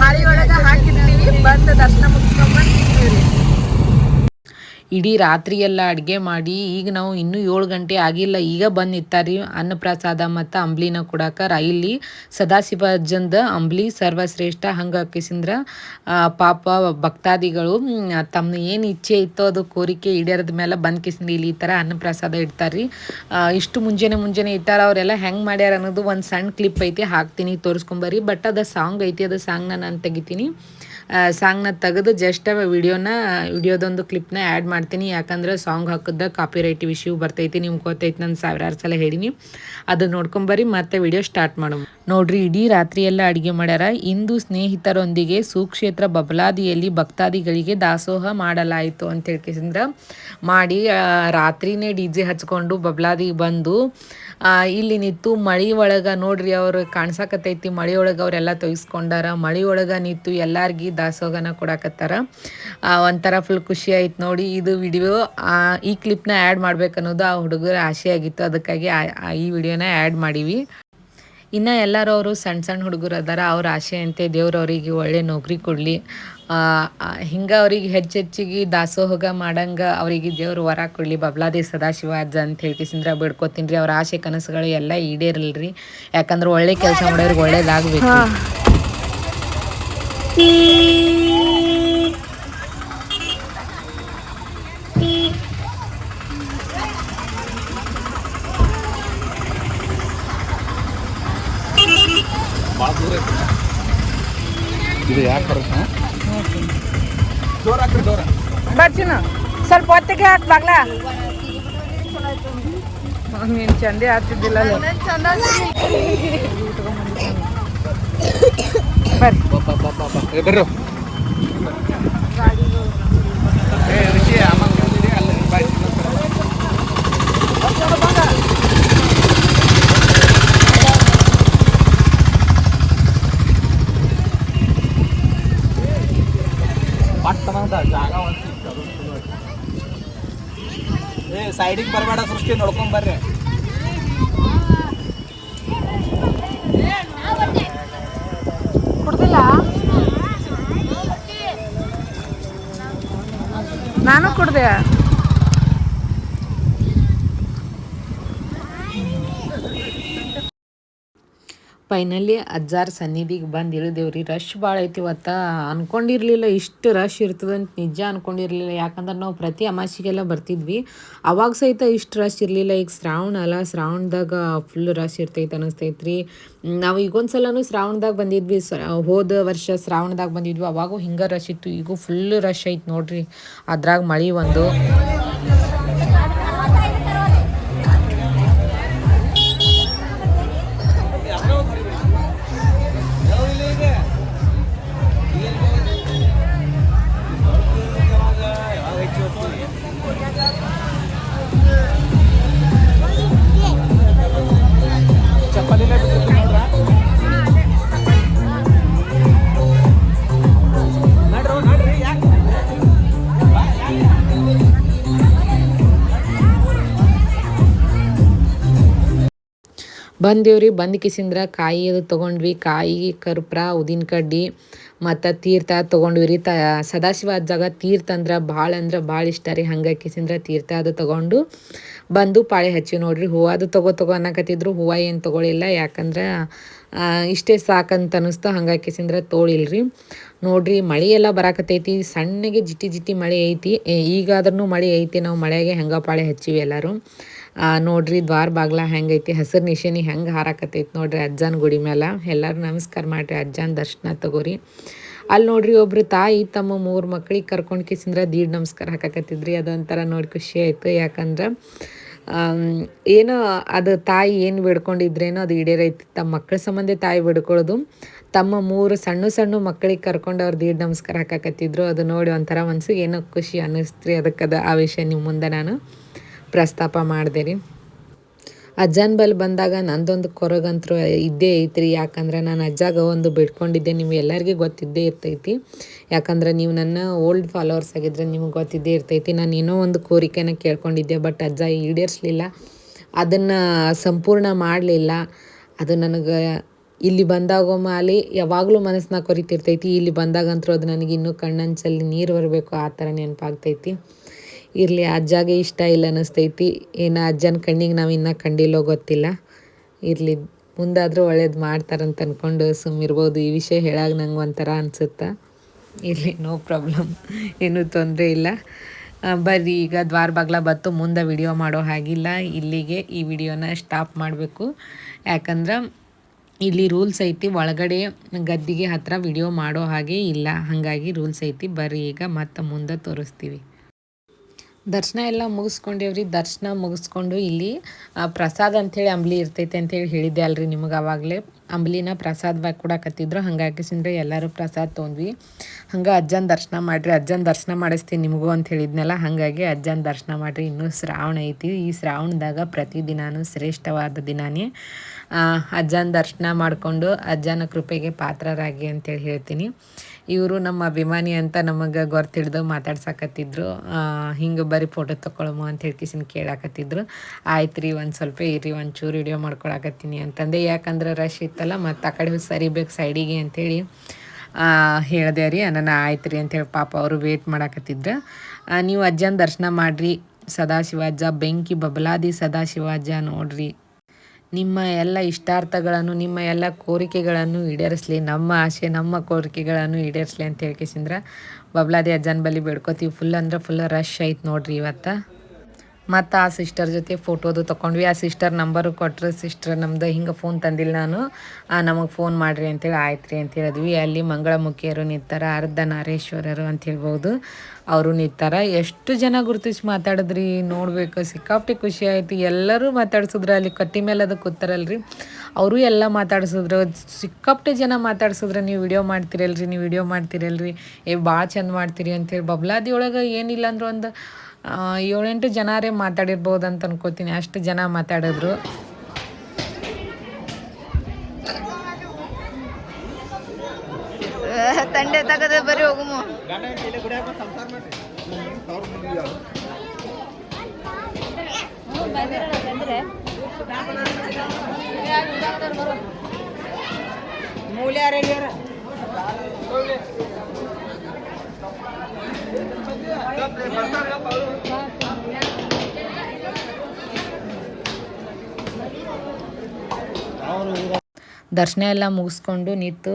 Speaker 1: ಹಾಳಿ ಒಳಗ ಹಾಕಿರ್ತೀವಿ ಬಂದು ದರ್ಶನ ಮುಗಿಸ್ಕೊಂಡ್ಬಂದು ಇಡೀ ರಾತ್ರಿ ಎಲ್ಲ ಅಡುಗೆ ಮಾಡಿ, ಈಗ ನಾವು ಇನ್ನೂ ಏಳು ಗಂಟೆ ಆಗಿಲ್ಲ, ಈಗ ಬಂದು ನಿಂತಾರಿ ಅನ್ನಪ್ರಸಾದ ಮತ್ತು ಅಂಬ್ಲಿನ ಕೊಡಾಕ ರೈಲಿ ಇಲ್ಲಿ ಸದಾಶಿವ ಅಜ್ಜಂದ ಅಂಬ್ಲಿ, ಸರ್ವಶ್ರೇಷ್ಠ ಹಂಗೆ ಹಾಕಿಸಿಂದ್ರ ಪಾಪ ಭಕ್ತಾದಿಗಳು ತಮ್ಮ ಏನು ಇಚ್ಛೆ ಇತ್ತೋ ಅದು ಕೋರಿಕೆ ಈಡೇರದ ಮೇಲೆ ಬಂದು ಕಿಸಿಂದ ಇಲ್ಲಿ ಈ ಥರ ಅನ್ನಪ್ರಸಾದ ಇಡ್ತಾರೆ ರೀ ಇಷ್ಟು ಮುಂಜಾನೆ ಮುಂಜಾನೆ ಇಟ್ಟಾರ ಅವರೆಲ್ಲ ಹೆಂಗೆ ಮಾಡ್ಯಾರ ಅನ್ನೋದು ಒಂದು ಸಣ್ಣ ಕ್ಲಿಪ್ ಐತಿ, ಹಾಕ್ತೀನಿ ತೋರಿಸ್ಕೊಂಬರಿ ಬಟ್ ಅದು ಸಾಂಗ್ ಐತಿ, ಅದು ಸಾಂಗ್ನ ನಾನು ತೆಗಿತೀನಿ. ಸಾಂಗ್ನ ತೆಗೆದು ಜಸ್ಟ್ ವಿಡಿಯೋನ, ವಿಡಿಯೋದೊಂದು ಕ್ಲಿಪ್ನ ಆ್ಯಡ್ ಮಾಡ್ತೀನಿ. ಯಾಕಂದ್ರೆ ಸಾಂಗ್ ಹಾಕಿದ್ದ ಕಾಪಿ ರೈಟ್ ಇಶ್ಯೂ ಬರ್ತೈತಿ, ನಿಮ್ಗೆ ಗೊತ್ತೈತಿ, ನಾನು ಸಾವಿರಾರು ಸಲ ಹೇಳೀನಿ. ಅದು ನೋಡ್ಕೊಂಬರಿ ಮತ್ತೆ ವಿಡಿಯೋ ಸ್ಟಾರ್ಟ್ ಮಾಡು ನೋಡ್ರಿ, ಇಡೀ ರಾತ್ರಿ ಎಲ್ಲ ಅಡುಗೆ ಮಾಡ್ಯಾರ. ಇಂದು ಸ್ನೇಹಿತರೊಂದಿಗೆ ಸುಕ್ಷೇತ್ರ ಬಬಲಾದಿಯಲ್ಲಿ ಭಕ್ತಾದಿಗಳಿಗೆ ದಾಸೋಹ ಮಾಡಲಾಯಿತು ಅಂತ ಹೇಳ್ಕೇಸಿಂದ್ರ, ಮಾಡಿ ರಾತ್ರಿನೇ ಡಿ ಜೆ ಹಚ್ಕೊಂಡು ಬಬ್ಲಾದಿ ಬಂದು ಇಲ್ಲಿ ನಿಂತು ಮಳಿ ಒಳಗೆ ನೋಡ್ರಿ ಅವ್ರು ಕಾಣ್ಸಾಕತ್ತೈತಿ ಮಳಿ ಒಳಗೆ ಅವರೆಲ್ಲ ತೊಯ್ಸ್ಕೊಂಡಾರ. ಮಳಿ ಒಳಗೆ ನಿಂತು ಎಲ್ಲಾರ್ಗಿ ದಾಸೋಗನ ಕೊಡಾಕತ್ತಾರ. ಒಂಥರ ಫುಲ್ ಖುಷಿ ಆಯ್ತು ನೋಡಿ ಇದು ವಿಡಿಯೋ ಈ ಕ್ಲಿಪ್ನ ಆ್ಯಡ್ ಮಾಡ್ಬೇಕನ್ನೋದು ಆ ಹುಡುಗರ ಆಸೆ ಆಗಿತ್ತು. ಅದಕ್ಕಾಗಿ ಈ ವಿಡಿಯೋನ ಆ್ಯಡ್ ಮಾಡೀವಿ. ಇನ್ನು ಎಲ್ಲರೂ ಅವರು ಸಣ್ಣ ಸಣ್ಣ ಹುಡುಗರು ಅದಾರ. ಅವ್ರ ಆಸೆ ಅಂತೆ ದೇವ್ರು ಅವರಿಗೆ ಒಳ್ಳೆ ನೌಕರಿ ಕೊಡಲಿ. ಹಿಂಗೆ ಅವ್ರಿಗೆ ಹೆಚ್ಚೆಚ್ಚಿಗೆ ದಾಸೋಹಗ ಮಾಡಂಗ ಅವರಿಗೆ ದೇವ್ರು ವರ ಕೊಡಲಿ ಬಬ್ಲಾದಿ ಸದಾಶಿವ ಅಜ್ಜ ಅಂತ ಹೇಳ್ಕಿಸಿಂದ್ರ ಬಿಡ್ಕೋತೀನಿ ರೀ ಅವ್ರ ಆಸೆ ಕನಸುಗಳು ಎಲ್ಲ ಈಡೇರಲ್ರಿ. ಯಾಕಂದ್ರೆ ಒಳ್ಳೆ ಕೆಲಸ ಮಾಡೋರಿಗೆ ಒಳ್ಳೇದಾಗಬೇಕು
Speaker 4: ಇದು ಯಾಕೆ ಬರುತ್ತೆ?
Speaker 1: ಬರ್ಚಿನ ಸ್ವಲ್ಪ ಹೊತ್ತಿಗೆ ಹಾಕಿ ಬಾಗ್ಲ. ನೀನು ಚಂದೆ ಆಗ್ತಿದ್ದಿಲ್ಲ <coughs> ಬರ್ರಿ.
Speaker 4: ಬರ್ರಿ ಏ ರಿಷಿ ಆಮೇಲೆ ಕೇಳ್ತೀರಿ ಅಲ್ಲಿ ಬಾಯ್ ಪಟ್ಟಣದ ಜಾಗ ಒಂದ್ ಸಿಕ್ತು, ಅದು ಚಲೋ ಐತಿ. ಏ ಸೈಡಿಗೆ ಬರಬೇಡ ಸೃಷ್ಟಿ ನೋಡ್ಕೊಂಡ್ ಬರ್ರಿ.
Speaker 1: ನಾನು ಕುಡ್ದೆ. ಫೈನಲಿ ಅಜ್ಜಾರ್ ಸನ್ನಿಧಿಗೆ ಬಂದು ಇಳಿದೇವ್ರಿ ರಶ್ ಭಾಳ ಐತಿ ಇವತ್ತ ಅಂದ್ಕೊಂಡಿರಲಿಲ್ಲ ಇಷ್ಟು ರಶ್ ಇರ್ತದಂತ ನಿಜ ಅಂದ್ಕೊಂಡಿರಲಿಲ್ಲ ಯಾಕಂದ್ರೆ ನಾವು ಪ್ರತಿ ಅಮಾಸಿಗೆಲ್ಲ ಬರ್ತಿದ್ವಿ. ಅವಾಗ ಸಹಿತ ಇಷ್ಟು ರಶ್ ಇರಲಿಲ್ಲ, ಈಗ ಶ್ರಾವಣ ಅಲ್ಲ, ಶ್ರಾವಣದಾಗ ಫುಲ್ ರಶ್ ಇರ್ತೈತೆ ಅನಿಸ್ತೈತ್ರಿ. ನಾವು ಈಗೊಂದು ಸಲನೂ ಶ್ರಾವಣದಾಗ ಬಂದಿದ್ವಿ, ಸ, ಹೋದ ವರ್ಷ ಶ್ರಾವಣದಾಗ ಬಂದಿದ್ವಿ, ಅವಾಗೂ ಹಿಂಗೆ ರಶ್ ಇತ್ತು, ಈಗೂ ಫುಲ್ ರಶ್ ಐತಿ ನೋಡ್ರಿ, ಅದ್ರಾಗ ಮಳೆ ಒಂದು. ಬಂದೇವ್ರಿ, ಬಂದು ಕಿಸಿಂದ್ರ ಕಾಯಿ ಅದು ತೊಗೊಂಡ್ವಿ. ಕಾಯಿ, ಕರ್ಪೂರ ಉದಿನ ಕಡ್ಡಿ, ಮತ್ತು ತೀರ್ಥ ತೊಗೊಂಡ್ವಿ ರೀ ತ ಸದಾಶಿವ ಜಾಗ ತೀರ್ಥ ಅಂದ್ರೆ ಭಾಳ ಅಂದ್ರೆ ಭಾಳ ಇಷ್ಟ ರೀ. ಹಂಗೆ ಕಿಸಿಂದ್ರ ತೀರ್ಥ ಅದು ತೊಗೊಂಡು ಬಂದು ಪಾಳೆ ಹಚ್ಚಿ ನೋಡ್ರಿ. ಹೂವು ಅದು ತಗೋ ತಗೋ ಅನ್ನಕತ್ತಿದ್ರು ಹೂವು ಏನು ತೊಗೊಳಿಲ್ಲ. ಯಾಕಂದ್ರೆ ಇಷ್ಟೇ ಸಾಕಂತ ಅನಿಸ್ತು. ಹಂಗೆ ಕಿಸಿಂದ್ರೆ ತೋಳಿಲ್ರಿ. ನೋಡ್ರಿ, ಮಳೆ ಎಲ್ಲ ಬರಾಕತ್ತೈತಿ. ಸಣ್ಣಗೆ ಜಿಟ್ಟಿ ಜಿಟ್ಟಿ ಮಳೆ ಐತಿ. ಈಗಾದ್ರೂ ಮಳೆ ಐತಿ. ನಾವು ಮಳೆಗೆ ಹೆಂಗೆ ಪಾಳೆ ಹಚ್ಚಿವಿ ಎಲ್ಲರೂ. ನೋಡ್ರಿ, ದ್ವಾರ ಬಾಗ್ಲ ಹೆಂಗೈತಿ, ಹಸಿರು ನಿಶಾನಿ ಹೆಂಗೆ ಹಾರಾಕತೈತಿ ನೋಡ್ರಿ ಅಜ್ಜನ ಗುಡಿ ಮೇಲೆ ಎಲ್ಲರೂ ನಮಸ್ಕಾರ ಮಾಡ್ರಿ, ಅಜ್ಜನ ದರ್ಶನ ತಗೋರಿ. ಅಲ್ಲಿ ನೋಡ್ರಿ ಒಬ್ರು ತಾಯಿ, ತಮ್ಮ ಮೂರು ಮಕ್ಳಿಗೆ ಕರ್ಕೊಂಡು ಕಿಸಿಂದ್ರೆ ದೀಡ್ ನಮಸ್ಕಾರ ಹಾಕಾಕತ್ತಿದ್ರಿ. ಅದೊಂಥರ ನೋಡಿ ಖುಷಿ ಆಯಿತು. ಯಾಕಂದ್ರೆ ಏನೋ ಅದು ತಾಯಿ ಏನು ಬಿಡ್ಕೊಂಡಿದ್ರೇನೋ ಅದು ಈಡೇರೈತಿ. ತಮ್ಮ ಮಕ್ಕಳ ಸಂಬಂಧ ತಾಯಿ ಬೇಡ್ಕೊಳ್ಳೋದು ತಮ್ಮ ಮೂರು ಸಣ್ಣ ಸಣ್ಣ ಮಕ್ಕಳಿಗೆ ಕರ್ಕೊಂಡು ಅವ್ರು ದೀಡ್ ನಮಸ್ಕಾರ ಹಾಕಕತ್ತಿದ್ರು. ಅದು ನೋಡಿ ಒಂಥರ ಮನ್ಸಿಗೆ ಏನೋ ಖುಷಿ ಅನ್ನಿಸ್ತ್ರಿ ಅದಕ್ಕದ ಅದು ಆ ವಿಷಯ ನಿಮ್ಮ ಮುಂದೆ ನಾನು. ಪ್ರಸ್ತಾಪ ಮಾಡಿದೆ ರೀ ಅಜ್ಜನ ಬಲ್ ಬಂದಾಗ ನಂದೊಂದು ಕೊರಗಂತರೂ ಇದ್ದೇ ಐತ್ರಿ. ಯಾಕಂದ್ರೆ ನಾನು ಅಜ್ಜಾಗ ಒಂದು ಬಿಡ್ಕೊಂಡಿದ್ದೆ ನಿಮ್ಗೆ ಎಲ್ಲರಿಗೂ ಗೊತ್ತಿದ್ದೇ ಇರ್ತೈತಿ. ಯಾಕಂದ್ರೆ ನೀವು ನನ್ನ ಓಲ್ಡ್ ಫಾಲೋವರ್ಸ್ ಆಗಿದ್ರೆ ನಿಮ್ಗೆ ಗೊತ್ತಿದ್ದೇ ಇರ್ತೈತಿ. ನಾನು ಏನೋ ಒಂದು ಕೋರಿಕೆನ ಕೇಳ್ಕೊಂಡಿದ್ದೆ, ಬಟ್ ಅಜ್ಜ ಈಡೇರ್ಸ್ಲಿಲ್ಲ. ಅದನ್ನು ಸಂಪೂರ್ಣ ಮಾಡಲಿಲ್ಲ. ಅದು ನನಗೆ ಇಲ್ಲಿ ಬಂದಾಗ ಮಾಲಿ ಯಾವಾಗಲೂ ಮನಸ್ಸನ್ನ ಕೊರಿತಿರ್ತೈತಿ. ಇಲ್ಲಿ ಬಂದಾಗಂತರೂ ಅದು ನನಗೆ ಇನ್ನೂ ಕಣ್ಣಂಚಲ್ಲಿ ನೀರು ಬರಬೇಕು. ಆ ಥರ ನೆನಪಾಗ್ತೈತಿ. ಇರಲಿ ಅಜ್ಜಾಗೆ ಇಷ್ಟ ಇಲ್ಲ ಅನ್ನಿಸ್ತೈತಿ. ಏನು ಅಜ್ಜನ ಕಣ್ಣಿಗೆ ನಾವು ಇನ್ನೂ ಕಂಡಿಲ್ಲೋ ಗೊತ್ತಿಲ್ಲ. ಇರಲಿ, ಮುಂದಾದರೂ ಒಳ್ಳೇದು ಮಾಡ್ತಾರಂತ ಅಂದ್ಕೊಂಡು ಸುಮ್ಮಿರ್ಬೋದು ಈ ವಿಷಯ ಹೇಳಾಗ ನಂಗೆ ಒಂಥರ ಅನ್ಸುತ್ತೆ. ಇರಲಿ, ನೋ ಪ್ರಾಬ್ಲಮ್. ಏನೂ ತೊಂದರೆ ಇಲ್ಲ. ಬರ್ರಿ, ಈಗ ದ್ವಾರ ಬಾಗ್ಲ ಬತ್ತು, ಮುಂದೆ ವಿಡಿಯೋ ಮಾಡೋ ಹಾಗಿಲ್ಲ. ಇಲ್ಲಿಗೆ ಈ ವಿಡಿಯೋನ ಸ್ಟಾಪ್ ಮಾಡಬೇಕು. ಯಾಕಂದ್ರೆ ಇಲ್ಲಿ ರೂಲ್ಸ್ ಐತಿ, ಒಳಗಡೆ ಗದ್ದಿಗೆ ಹತ್ತಿರ ವಿಡಿಯೋ ಮಾಡೋ ಹಾಗೆ ಇಲ್ಲ. ಹಾಗಾಗಿ ರೂಲ್ಸ್ ಐತಿ. ಬರ್ರಿ, ಈಗ ಮತ್ತೆ ಮುಂದೆ ತೋರಿಸ್ತೀವಿ. ದರ್ಶನ ಎಲ್ಲ ಮುಗಿಸ್ಕೊಂಡೇವ್ರಿ. ದರ್ಶನ ಮುಗಿಸ್ಕೊಂಡು ಇಲ್ಲಿ ಪ್ರಸಾದ ಅಂಥೇಳಿ ಅಂಬ್ಲಿ ಇರ್ತೈತೆ ಅಂತೇಳಿ ಹೇಳಿದ್ದೆ ಅಲ್ರಿ ನಿಮಗೆ ಆವಾಗಲೇ ಅಂಬ್ಲಿನ ಪ್ರಸಾದವಾಗಿ ಕೊಡಕತ್ತಿದ್ರು ಹಂಗಾಗಿ ಸಿಂದ್ರೆ ಎಲ್ಲರೂ ಪ್ರಸಾದ ತೊಗೊಂಡ್ವಿ ಹಂಗೆ ಅಜ್ಜನ ದರ್ಶನ ಮಾಡಿರಿ. ಅಜ್ಜನ ದರ್ಶನ ಮಾಡಿಸ್ತೀನಿ ನಿಮಗೂ ಅಂತ ಹೇಳಿದ್ನಲ್ಲ, ಹಾಗಾಗಿ ಅಜ್ಜನ ದರ್ಶನ ಮಾಡಿರಿ. ಇನ್ನೂ ಶ್ರಾವಣ ಐತಿ. ಈ ಶ್ರಾವಣದಾಗ ಪ್ರತಿದಿನಾನು ಶ್ರೇಷ್ಠವಾದ ದಿನಾನೇ. ಅಜ್ಜನ ದರ್ಶನ ಮಾಡಿಕೊಂಡು ಅಜ್ಜನ ಕೃಪೆಗೆ ಪಾತ್ರರಾಗಿ ಅಂತೇಳಿ ಹೇಳ್ತೀನಿ. ಇವರು ನಮ್ಮ ಅಭಿಮಾನಿ ಅಂತ ನಮಗೆ ಗೊತ್ತಿಡ್ದು ಮಾತಾಡ್ಸಕತ್ತಿದ್ರು. ಹಿಂಗೆ ಬರೀ ಫೋಟೋ ತೊಗೊಳಮು ಅಂತ ಹೇಳ್ಕಿಸಿನ ಕೇಳಾಕತ್ತಿದ್ರು. ಆಯ್ತು ರೀ, ಒಂದು ಸ್ವಲ್ಪ ಇರಿ ಒಂಚೂರು ವಿಡಿಯೋ ಮಾಡ್ಕೊಳಕತ್ತೀನಿ ಅಂತಂದೆ. ಯಾಕಂದ್ರೆ ರಶ್ ಇತ್ತಲ್ಲ, ಮತ್ತು ಆ ಕಡೆ ಸರಿಬೇಕು ಸೈಡಿಗೆ ಅಂಥೇಳಿ ಹೇಳಿದೆ ರೀ ನನ್ನ ಆಯ್ತು ರೀ ಅಂಥೇಳಿ ಪಾಪ ಅವರು ವೇಟ್ ಮಾಡಾಕತ್ತಿದ್ರು. ನೀವು ಅಜ್ಜನ ದರ್ಶನ ಮಾಡಿರಿ ಸದಾಶಿವಾಜ್ಜ ಬೆಂಕಿ ಬಬಲಾದಿ ಸದಾಶಿವಾಜ್ಜ ನೋಡ್ರಿ. ನಿಮ್ಮ ಎಲ್ಲ ಇಷ್ಟಾರ್ಥಗಳನ್ನು, ನಿಮ್ಮ ಎಲ್ಲ ಕೋರಿಕೆಗಳನ್ನು ಈಡೇರಿಸ್ಲಿ, ನಮ್ಮ ಆಸೆ, ನಮ್ಮ ಕೋರಿಕೆಗಳನ್ನು ಈಡೇರಿಸ್ಲಿ ಅಂತ ಹೇಳ್ಕೇಸಿಂದ್ರ ಬಬ್ಲಾದಿ ಅಜ್ಜನ ಬಳಿ ಬೇಡ್ಕೋತೀವಿ. ಫುಲ್ ಅಂದ್ರೆ ಫುಲ್ ರಶ್ ಐತೆ ನೋಡ್ರಿ ಇವತ್ತು. ಮತ್ತು ಆ ಸಿಸ್ಟರ್ ಜೊತೆ ಫೋಟೋದು ತೊಗೊಂಡ್ವಿ ಆ ಸಿಸ್ಟರ್ ನಂಬರು ಕೊಟ್ಟರು ಸಿಸ್ಟರ್ ನಮ್ದು ಹಿಂಗೆ ಫೋನ್ ತಂದಿಲ್ಲ ನಾನು. ನಮಗೆ ಫೋನ್ ಮಾಡಿರಿ ಅಂತೇಳಿ ಆಯ್ತು ರೀ ಅಂತ ಹೇಳಿದ್ವಿ. ಅಲ್ಲಿ ಮಂಗಳಮುಖಿಯರು ನಿಂತಾರ, ಅರ್ಧ ನಾರೇಶ್ವರರು ಅಂತ ಹೇಳ್ಬೋದು ಅವರು ನಿಂತಾರ ಎಷ್ಟು ಜನ ಗುರುತಿಸಿ ಮಾತಾಡಿದ್ರಿ, ನೋಡಬೇಕು, ಸಿಕ್ಕಾಪಟ್ಟೆ ಖುಷಿ ಆಯಿತು. ಎಲ್ಲರೂ ಮಾತಾಡ್ಸಿದ್ರು, ಅಲ್ಲಿ ಕಟ್ಟಿ ಮೇಲೆ ಅದು ಕೂತಾರಲ್ರಿ. ಅವರು ಎಲ್ಲ ಮಾತಾಡ್ಸಿದ್ರು. ಸಿಕ್ಕಾಪಟ್ಟೆ ಜನ ಮಾತಾಡ್ಸಿದ್ರೆ, ನೀವು ವಿಡಿಯೋ ಮಾಡ್ತೀರಲ್ರಿ, ನೀವು ವಿಡಿಯೋ ಮಾಡ್ತೀರಲ್ರಿ. ಏ ಭಾಳ ಚಂದ ಮಾಡ್ತೀರಿ ಅಂತೇಳಿ ಬಬ್ಲಾದಿ ಒಳಗೆ ಏನಿಲ್ಲ ಅಂದ್ರೆ ಒಂದು ಏಳೆಂಟು ಜನರೇ ಮಾತಾಡಿರ್ಬೋದು ಅಂತ ಅನ್ಕೋತೀನಿ. ಅಷ್ಟು ಜನ ಮಾತಾಡಿದ್ರು.
Speaker 2: ತಂಡೆ ತಗದ ಬರೀ ಹೋಗುಮು ಬಂದ್ರೆ
Speaker 1: ದರ್ಶನ ಎಲ್ಲ ಮುಗಿಸ್ಕೊಂಡು ನಿಂತು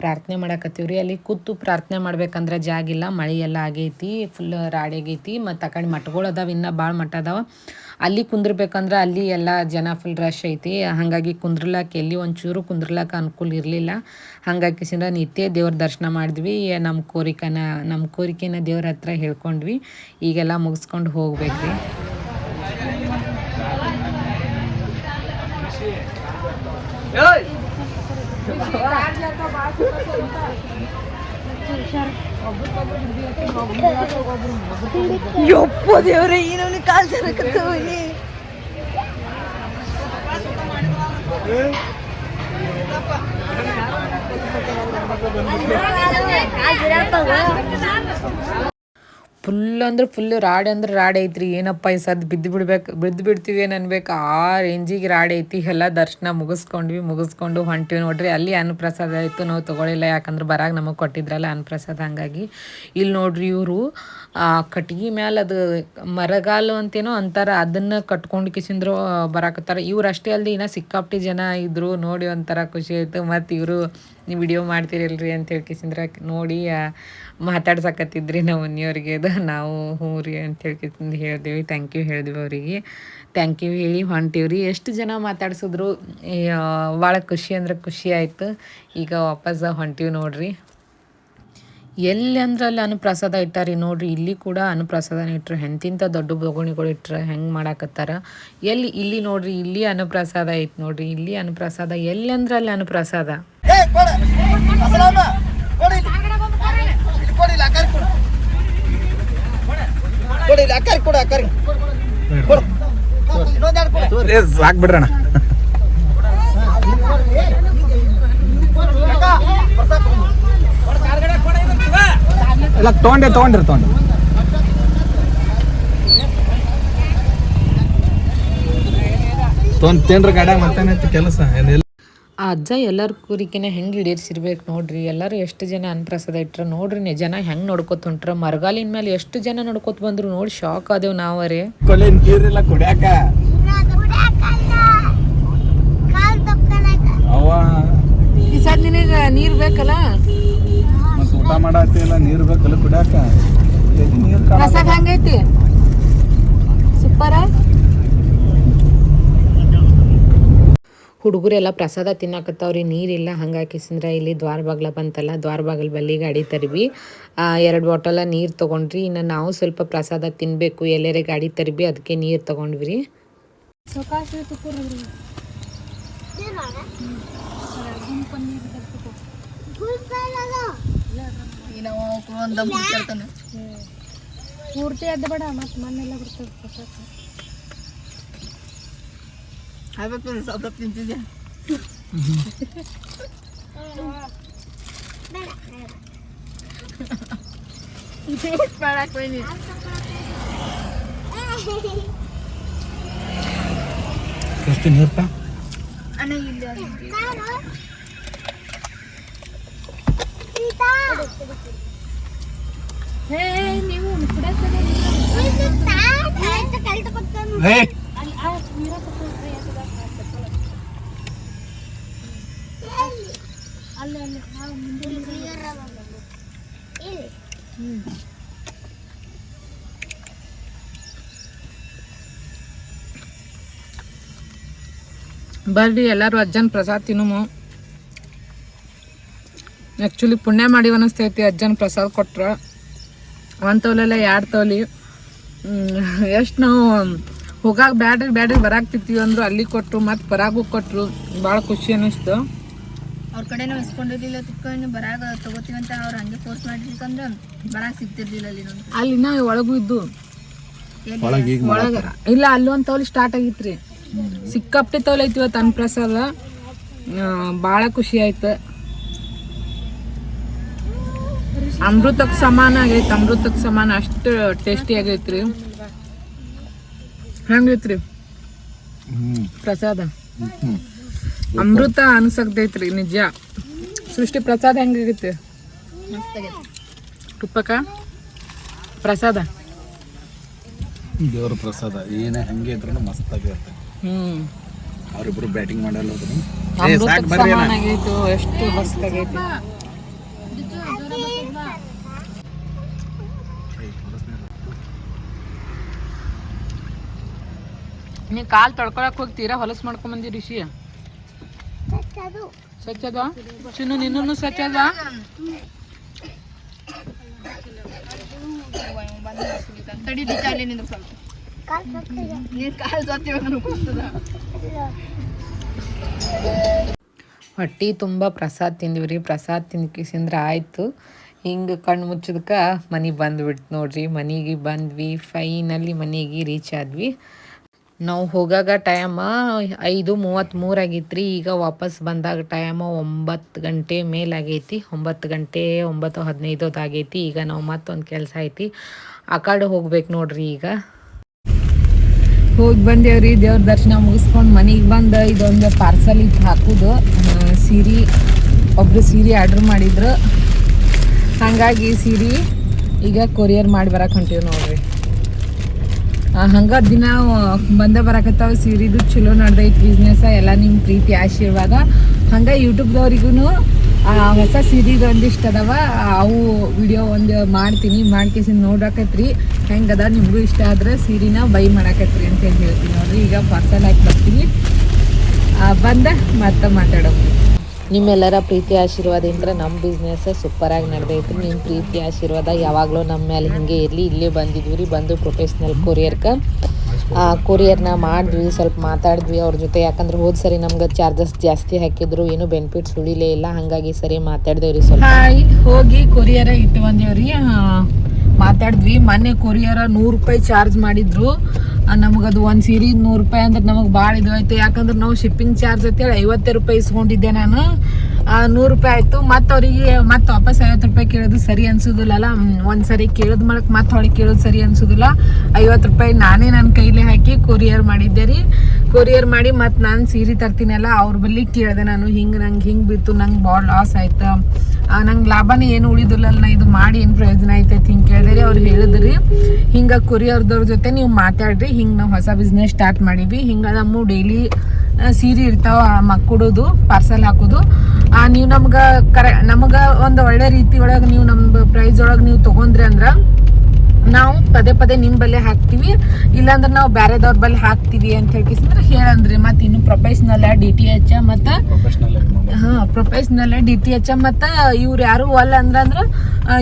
Speaker 1: ಪ್ರಾರ್ಥನೆ ಮಾಡಕತ್ತೀವ್ರಿ. ಅಲ್ಲಿ ಕೂತು ಪ್ರಾರ್ಥನೆ ಮಾಡ್ಬೇಕಂದ್ರೆ ಜಾಗಿಲ್ಲ ಮಳೆ ಎಲ್ಲ ಆಗೈತಿ ಫುಲ್ ರಾಡಿ ಆಗೈತಿ, ಮತ್ತು ಆ ಕಡೆ ಮಠಗಳು ಅದಾವ, ಇನ್ನೂ ಭಾಳ ಮಠ ಅದಾವೆ. ಅಲ್ಲಿ ಕುಂದ್ರಬೇಕಂದ್ರೆ ಅಲ್ಲಿ ಎಲ್ಲ ಜನ ಫುಲ್ ರಶ್ ಐತಿ. ಹಾಗಾಗಿ ಕುಂದ್ರಲಾಕ ಎಲ್ಲಿ ಒಂಚೂರು ಕುಂದ್ರಲಾಕ ಅನುಕೂಲ ಇರಲಿಲ್ಲ. ಹಾಗಾಗಿ ಸಿಂದ ನಿತ್ಯ ದೇವ್ರ ದರ್ಶನ ಮಾಡಿದ್ವಿ. ನಮ್ಮ ಕೋರಿಕೆನ ನಮ್ಮ ಕೋರಿಕೆನ ದೇವ್ರ ಹತ್ರ ಹೇಳ್ಕೊಂಡ್ವಿ. ಈಗೆಲ್ಲ ಮುಗಿಸ್ಕೊಂಡು ಹೋಗ್ಬೇಕ್ರಿ.
Speaker 2: ಯಪ್ಪ ದೇವ್ರೆ ಏನವನು ಕಾಲ್ ಜರಕತ್ತವನಿ
Speaker 1: ಫುಲ್ ಅಂದ್ರೆ ಫುಲ್ ರಾಡೆ ಅಂದ್ರೆ ರಾಡ್ ಐತ್ರಿ. ಏನಪ್ಪ ಈ ಸದ್ ಬಿದ್ದು ಬಿಡ್ಬೇಕು, ಬಿದ್ದು ಬಿಡ್ತೀವಿ ಅನ್ಬೇಕು? ಆ ರೇಂಜಿಗೆ ರಾಡ್ ಐತಿ. ಎಲ್ಲ ದರ್ಶನ ಮುಗಿಸ್ಕೊಂಡ್ವಿ, ಮುಗಿಸ್ಕೊಂಡು ಹೊಂಟಿವಿ ನೋಡ್ರಿ. ಅಲ್ಲಿ ಅನ್ನಪ್ರಸಾದ ಆಯಿತು ನಾವು ತೊಗೊಳಿಲ್ಲ. ಯಾಕಂದ್ರೆ ಬರಾಗ ನಮಗೆ ಕೊಟ್ಟಿದ್ರಲ್ಲ ಅನ್ನಪ್ರಸಾದ, ಹಂಗಾಗಿ. ಇಲ್ಲಿ ನೋಡ್ರಿ ಇವರು ಕಟ್ಗೆ ಮ್ಯಾಲ ಅದು ಮರಗಾಲು ಅಂತೇನೋ ಅಂತಾರ. ಅದನ್ನ ಕಟ್ಕೊಂಡು ಕಿಸಿಂದ್ರು ಬರಾಕತ್ತಾರ. ಇವ್ರು ಅಷ್ಟೇ ಅಲ್ದೆ ಇನ್ನ ಸಿಕ್ಕಾಪಟ್ಟಿ ಜನ ಇದ್ರು. ನೋಡಿ ಒಂಥರ ಖುಷಿ ಆಯ್ತು. ಮತ್ತು ಇವರು ನೀವು ವಿಡಿಯೋ ಮಾಡ್ತೀರಲ್ರಿ ಅಂತ ಹೇಳ್ಕಿಸಿಂದ್ರ ನೋಡಿ ಮಾತಾಡ್ಸಕತ್ತಿದ್ರಿ ನಾವು ಮನೆಯವ್ರಿಗೆ ಅದು, ನಾವು ಹ್ಞೂ ರೀ ಅಂತ ಹೇಳ್ಕಿಸಿಂದ ಹೇಳಿದೀವಿ. ಥ್ಯಾಂಕ್ ಯು ಹೇಳಿದ್ವಿ ಅವರಿಗೆ. ಥ್ಯಾಂಕ್ ಯು ಹೇಳಿ ಹೊಂಟೀವ್ರಿ. ಎಷ್ಟು ಜನ ಮಾತಾಡ್ಸಿದ್ರು ಭಾಳ ಖುಷಿ ಅಂದ್ರೆ ಖುಷಿ ಆಯಿತು. ಈಗ ವಾಪಸ್ ಹೊಂಟೀವಿ ನೋಡ್ರಿ. ಎಲ್ಲಿ ಅಂದ್ರೆ ಅಲ್ಲಿ ಅನ್ನಪ್ರಸಾದ ಇಟ್ಟಾರಿ ನೋಡ್ರಿ. ಇಲ್ಲಿ ಕೂಡ ಅನ್ನಪ್ರಸಾದನ ಇಟ್ಟರು ಎಂತಿಂಥ ದೊಡ್ಡ ಬೊಗಣಿಗಳು ಇಟ್ರ, ಹೆಂಗೆ ಮಾಡಾಕತ್ತಾರ. ಎಲ್ಲಿ, ಇಲ್ಲಿ ನೋಡ್ರಿ, ಇಲ್ಲಿ ಅನ್ನಪ್ರಸಾದ ಐತೆ ನೋಡ್ರಿ. ಇಲ್ಲಿ ಅನ್ನಪ್ರಸಾದ ಎಲ್ಲಿ ಅಂದ್ರೆ ಅಲ್ಲಿ ಅನ್ನಪ್ರಸಾದ
Speaker 5: ಕೊಡಿಲ್ಲ
Speaker 4: ಎಲ್ಲ ತೊಗೊಂಡೆ ತೊಗೊಂಡ್ರಿ ತೊಗೊಂಡು ತೊಗೊಂಡ್ ತಿನ್ರಿ ಗಾಡ್ಯಾಗ ಮತ್ತೇನೈತಿ ಕೆಲಸ ಏನಿಲ್ಲ
Speaker 1: ಆ ಅಜ್ಜ ಎಲ್ಲರ ಕೂರಿಕಿನ ಹೆಂಗೆ ಈಡೇರಿಸಿರ್ಬೇಕು ನೋಡ್ರಿ. ಎಲ್ಲರೂ ಎಷ್ಟು ಜನ ಅನ್ಪ್ರಸಾದ ಇಟ್ರ ನೋಡ್ರಿ ನಿ- ಜನ ಹೆಂಗೆ ನೋಡ್ಕೊತ ಹೊಂಟ್ರ. ಮರಗಾಲಿನ ಮೇಲೆ ಎಷ್ಟು ಜನ ನೋಡ್ಕೊತ ಬಂದ್ರು ನೋಡಿ ಶಾಕ್ ಆದೇವ್ ನಾವರೇ ನಿನಗೆ ನೀರು ಬೇಕಲ್ಲ?
Speaker 4: ಊಟ ಮಾಡತ್ತಿಲ್ಲ ನೀರ್ ಬೇಕಲ್ಲ ಕುಡ್ಯಾಕ?
Speaker 1: ಹೆಂಗೈತಿ? ಸೂಪರ? ಹುಡುಗರೆಲ್ಲ ಪ್ರಸಾದ ತಿನ್ನಾಕತ್ತಾವ್ರಿ ನೀರಿಲ್ಲ ಹಂಗಾಕಿಸಿಂದ್ರ ಇಲ್ಲಿ ದ್ವಾರ ಬಾಗ್ಲ ಬಂತಲ್ಲ ದ್ವಾರ ಬಾಗ್ಲ ಬಲ್ಲಿ ಗಾಡಿ ತರಿವಿ ಎರಡು ಬಾಟಲ ನೀರು ತೊಗೊಂಡ್ರಿ ಇನ್ನು ನಾವು ಸ್ವಲ್ಪ ಪ್ರಸಾದ ತಿನ್ನಬೇಕು ಎಲ್ಲರೇ ಗಾಡಿ ತರಿಬಿ ಅದಕ್ಕೆ ನೀರು ತೊಗೊಂಡ್ವಿ
Speaker 2: ಪೂರ್ತಿ ಅಡ್ಡ ಬೇಡ ಮತ್ತೆ ಮನೆಲ್ಲ ಬರ್ತದೆ
Speaker 5: ಸ್ವಲ್ಪ ತಿಂತಿದ್ಯಾ ಮಾಡಕ್ ಬನ್ನಿ
Speaker 4: ಎಷ್ಟು ನೀರ್ಪ
Speaker 2: ಅಣ್ಣ ಇಲ್ಲಿ ಹೇ ನೀವು ಅಲ್ಲ ಅಲ್ಲ ನಾವು ಮುಂದೆ
Speaker 1: ಬರ್ರಿ ಎಲ್ಲರೂ ಅಜ್ಜನ ಪ್ರಸಾದ ತಿನ್ನುಮು. ಆ್ಯಕ್ಚುಲಿ ಪುಣ್ಯ ಮಾಡಿ ಅನಿಸ್ತೈತಿ ಅಜ್ಜನ ಪ್ರಸಾದ ಕೊಟ್ರ. ಒಂದು ತೋಲೆಲ್ಲ ಎರಡು ತೋಲಿ ಎಷ್ಟು ನಾವು ಹೋಗಾಕ ಬ್ಯಾಡ್ರಿ ಬ್ಯಾಡ್ರಿ ಬರಾಕ್ತಿತ್ತು ಅಂದ್ರು ಅಲ್ಲಿ ಕೊಟ್ಟರು ಮತ್ತೆ ಬರಾಗೂ ಕೊಟ್ಟರು ಭಾಳ ಖುಷಿ ಅನ್ನಿಸ್ತು.
Speaker 5: ಅವ್ರ ಕಡೆನೂ ಇಸ್ಕೊಂಡಿರ್ಲಿಲ್ಲ ತಿಕ್ಕೊಂಡು ಬರಾಗ ತಗೋತೀವಿ ಅಂತ ಅವ್ರು ಹಂಗೆ ಫೋರ್ಸ್ ಮಾಡಿರ್ಕಂದ್ರೆ ಬರಾಕ್ ಸಿಗ್ತಿರ್ಲಿಲ್ಲ ಅಲ್ಲಿ ಅಲ್ಲಿ
Speaker 1: ನಾ ಒಳಗೂ ಇದ್ದು.
Speaker 4: ಒಳಗೆ
Speaker 1: ಇಲ್ಲ ಅಲ್ಲಿ ಒಂದು ತೌಲಿ ಸ್ಟಾರ್ಟ್ ಆಗಿತ್ರಿ. ಸಿಕ್ಕಾಪಟ್ಟೆ ತೋಲ್ ಐತಿ ಇವತ್ತು ಅನ್ನಪ್ರಸಾದ ಭಾಳ ಖುಷಿ ಆಯ್ತು. ಅಮೃತಕ್ಕೆ ಸಮಾನ ಆಗೈತೆ ಅಮೃತಕ್ಕೆ ಸಮಾನ ಅಷ್ಟು ಟೇಸ್ಟಿ ಆಗೈತ್ರಿ. ಹೆಂಗೈತ್ರಿ. ಪ್ರಸಾದ. ಅಮೃತ ಅನ್ಸಕ್ತೈತ್ರಿ ನಿಜ. ಸೃಷ್ಟಿ ಪ್ರಸಾದ ಹೆಂಗಾಗೈತಿ? ತುಪ್ಪಕ ಪ್ರಸಾದ.
Speaker 4: ದೇವ್ರ ಪ್ರಸಾದ ಏನೇ ಹಂಗೆ ಇದ್ರು ಮಸ್ತ್ ಆಗಿರುತ್ತೆ
Speaker 1: ಹ್ಮ್.
Speaker 4: ಅವ್ರಿಬ್ರು ಬ್ಯಾಟಿಂಗ್ ಮಾಡಲ್ಲ ಹೋದ್ರು.
Speaker 1: ಎಷ್ಟು ಮಸ್ತ್ ಆಗೈತಿ. ನೀ ಕಾಲ್ ತೊಳ್ಕೊಳಕ್ ಹೋಗ್ತೀರಾ? ಹೊಲಸ್ ಮಾಡ್ಕೊಂಡ್ ಬಂದಿ ರಿಷಿ ಸ್ವಚ್ಛದ ಚಿನ್ನು ನಿನ್ನೂ
Speaker 5: ತಡಿ ಸ್ವಲ್ಪ ನೀರ್ ಕಾಲ್ ಸತ್ತೀವಿ ಅನ್ಕೊಳ್ತದ
Speaker 1: ಹೊಟ್ಟಿ ತುಂಬ ಪ್ರಸಾದ ರೀ. ಪ್ರಸಾದ್ ತಿಂದ್ಕಿಸಿಂದ್ರ ಆಯಿತು. ಹಿಂಗೆ ಕಣ್ಣು ಮುಚ್ಚದಕ್ಕೆ ಮನೆಗೆ ಬಂದ್ಬಿಡ್ತು ನೋಡ್ರಿ. ಮನೆಗೆ ಬಂದ್ವಿ. ಫೈನಲಿ ಮನೆಗೆ ರೀಚ್ ಆದ್ವಿ. ನಾವು ಹೋಗಾಗ ಟೈಮ ಐದು ಮೂವತ್ತ್ಮೂರು ಆಗೈತ್ರಿ, ಈಗ ವಾಪಸ್ ಬಂದಾಗ ಟೈಮ ಒಂಬತ್ತು ಗಂಟೆ ಮೇಲಾಗೈತಿ ಒಂಬತ್ತು ಗಂಟೆ ಒಂಬತ್ತು ಹದಿನೈದು ಆಗೈತಿ, ಈಗ ನಾವು ಮತ್ತೊಂದು ಕೆಲಸ ಐತಿ, ಆ ಕಡೆ ಹೋಗ್ಬೇಕು ನೋಡ್ರಿ ಈಗ. ಹೋಗಿ ಬಂದೇವ್ರಿ, ದೇವ್ರ ದರ್ಶನ ಮುಗಿಸ್ಕೊಂಡು ಮನೆಗೆ ಬಂದು ಇದೊಂದು ಪಾರ್ಸಲ್ ಇತ್ತು ಹಾಕೋದು. ಸೀರೆ ಒಬ್ಬರು ಸೀರೆ ಆರ್ಡ್ರ್ ಮಾಡಿದ್ರು. ಹಾಗಾಗಿ ಸೀರೆ ಈಗ ಕೊರಿಯರ್ ಮಾಡಿ ಬರಕ್ಕೆ ಹೊಂಟೀವಿ ನೋಡ್ರಿ. ಹಂಗ ದಿನ ಬಂದ ಬರಕತ್ತಾವ, ಸೀರಿದು ಚಲೋ ನಡ್ದೈತಿ ಬಿಸ್ನೆಸ್ ಎಲ್ಲ ನಿಮ್ಮ ಪ್ರೀತಿ, ಆಶೀರ್ವಾದ. ಹಂಗೆ ಯೂಟ್ಯೂಬ್ದವ್ರಿಗೂ ಹೊಸ ಸೀರೀಸ್ ಒಂದಿಷ್ಟು ಅದಾವ ಅವು ವಿಡಿಯೋ ಒಂದು ಮಾಡ್ತೀನಿ ಮಾಡ್ಕೇಸಿ ನೋಡಕತ್ರಿ. ಹೆಂಗದ ನಿಮಗೂ ಇಷ್ಟ ಆದ್ರೆ ಸೀರಿನ ಬೈ ಮಾಡಕತ್ರಿ ಅಂತ ಹೇಳಿ ಹೇಳ್ತೀನಿ ನೋಡ್ರಿ. ಈಗ ಪಾರ್ಸಲ್ ಹಾಕಿ ಬರ್ತೀನಿ. ಬಂದ ಮತ್ತೆ ಮಾತಾಡೋದು ನಿಮ್ಮೆಲ್ಲರ ಪ್ರೀತಿ ಆಶೀರ್ವಾದಿಂದ ನಮ್ಮ ಬಿಸ್ನೆಸ್ ಸೂಪರಾಗಿ ನಡೆದೈತೆ ನಿಮ್ಮ ಪ್ರೀತಿ ಆಶೀರ್ವಾದ ಯಾವಾಗಲೂ ನಮ್ಮ ಮೇಲೆ ಹಿಂಗೆ ಇರಲಿ. ಇಲ್ಲೇ ಬಂದಿದ್ವಿ ರೀ, ಬಂದು ಪ್ರೊಫೆಷ್ನಲ್ ಕೊರಿಯರ್ಗೆ ಕೊರಿಯರ್ನ ಮಾಡಿದ್ವಿ, ಸ್ವಲ್ಪ ಮಾತಾಡಿದ್ವಿ ಅವ್ರ ಜೊತೆ. ಯಾಕಂದ್ರೆ ಹೋದ್ ಸರಿ ನಮ್ಗೆ ಚಾರ್ಜಸ್ ಜಾಸ್ತಿ ಹಾಕಿದ್ರು, ಏನು ಬೆನಿಫಿಟ್ಸ್ ಉಳಿಲೇ ಇಲ್ಲ. ಹಾಗಾಗಿ ಸರಿ ಮಾತಾಡ್ದೇವ್ರಿ ಸ್ವಲ್ಪ. ಹೋಗಿ ಕೊರಿಯರ ಇಟ್ಟು ಬಂದೇವ್ರಿ ಮಾತಾಡಿದ್ವಿ. ಮೊನ್ನೆ ಕೊರಿಯರ ನೂರು ರೂಪಾಯಿ ಚಾರ್ಜ್ ಮಾಡಿದ್ರು.
Speaker 3: ನಮಗದು ಒಂದು ಸೀರೆ ನೂರು ರೂಪಾಯಿ ಅಂದ್ರೆ ನಮಗೆ ಭಾಳ ಇದು ಯಾಕಂದ್ರೆ ನಾವು ಶಿಪ್ಪಿಂಗ್ ಚಾರ್ಜ್ ಅಂತೇಳಿ ಐವತ್ತೇ ರೂಪಾಯಿ ಇಸ್ಕೊಂಡಿದ್ದೆ ನಾನು. ನೂರು ರೂಪಾಯಿ ಆಯಿತು. ಮತ್ತು ಅವರಿಗೆ ಮತ್ತೆ ವಾಪಸ್ ಐವತ್ತು ರೂಪಾಯಿ ಕೇಳೋದು ಸರಿ ಅನ್ಸೋದಿಲ್ಲಲ್ಲ? ಒಂದು ಸರಿ ಕೇಳಿದ ಮಾಡಕ್ಕೆ ಮತ್ತೆ ಅವಳಿಗೆ ಕೇಳೋದು ಸರಿ ಅನ್ಸೋದಿಲ್ಲ. ಐವತ್ತು ರೂಪಾಯಿ ನಾನೇ ನನ್ನ ಕೈಲೇ ಹಾಕಿ ಕೊರಿಯರ್ ಮಾಡಿದ್ದೆ ರೀ. ಕೊರಿಯರ್ ಮಾಡಿ ಮತ್ತು ನಾನು ಸೀರೆ ತರ್ತೀನಲ್ಲ, ಅವ್ರ ಬಳಿ ಕೇಳಿದೆ ನಾನು, ಹಿಂಗೆ ನಂಗೆ ಹಿಂಗೆ ಬಿತ್ತು, ನಂಗೆ ಭಾಳ ಲಾಸ್ ಆಯ್ತು. ನಂಗೆ ಲಾಭನೇ ಏನು ಉಳಿದಿಲ್ಲಲ್ಲ ನಾ ಇದು ಮಾಡಿ ಏನು ಪ್ರಯೋಜನ ಐತೈತಿ ಹಿಂಗೆ ಕೇಳಿದೆ ರೀ ಅವ್ರು ಹೇಳಿದ್ರಿ ಹಿಂಗೆ ಕೊರಿಯರ್ದವ್ರ ಜೊತೆ ನೀವು ಮಾತಾಡ್ರಿ, ಹಿಂಗೆ ನಾವು ಹೊಸ ಬಿಸ್ನೆಸ್ ಸ್ಟಾರ್ಟ್ ಮಾಡೀವಿ. ಹಿಂಗೆ ನಮ್ಮ ಡೈಲಿ ಸೀರೆ ಇರ್ತಾವ ಮಕ್ಕಡುದು ಕೊಡೋದು ಪಾರ್ಸಲ್ ಹಾಕೋದು ನೀವು ನಮ್ಗೆ ಕರೆ ನಮಗೆ ಒಂದು ಒಳ್ಳೆ ರೀತಿ ಒಳಗೆ ನೀವು ನಮ್ಮ ಪ್ರೈಸ್ ಒಳಗೆ ನೀವು ತೊಗೊಂಡ್ರಿ ಅಂದ್ರೆ ನಾವು ಪದೇ ಪದೇ ನಿಮ್ಮ ಬಲ್ಲೆ ಹಾಕ್ತೀವಿ. ಇಲ್ಲಾಂದ್ರೆ ನಾವು ಬೇರೆದವ್ರ ಬಲ್ಲಿ ಹಾಕ್ತೀವಿ ಅಂತ ಹೇಳ್ಕಿಸಂದ್ರೆ ಹೇಳಂದ್ರಿ ಮತ್ತೆ ಇನ್ನು ಪ್ರೊಫೆಷ್ನಲ್ ಡಿ ಟಿ ಎಚ್ ಮತ್ತು
Speaker 4: ಪ್ರೊಫೆಷನಲ್
Speaker 3: ಹಾಂ ಪ್ರೊಫೆಷ್ನಲ್ ಡಿ ಟಿ ಎಚ್ ಮತ್ತು ಇವ್ರು ಯಾರು ಅಲ್ಲ ಅಂದ್ರಂದ್ರೆ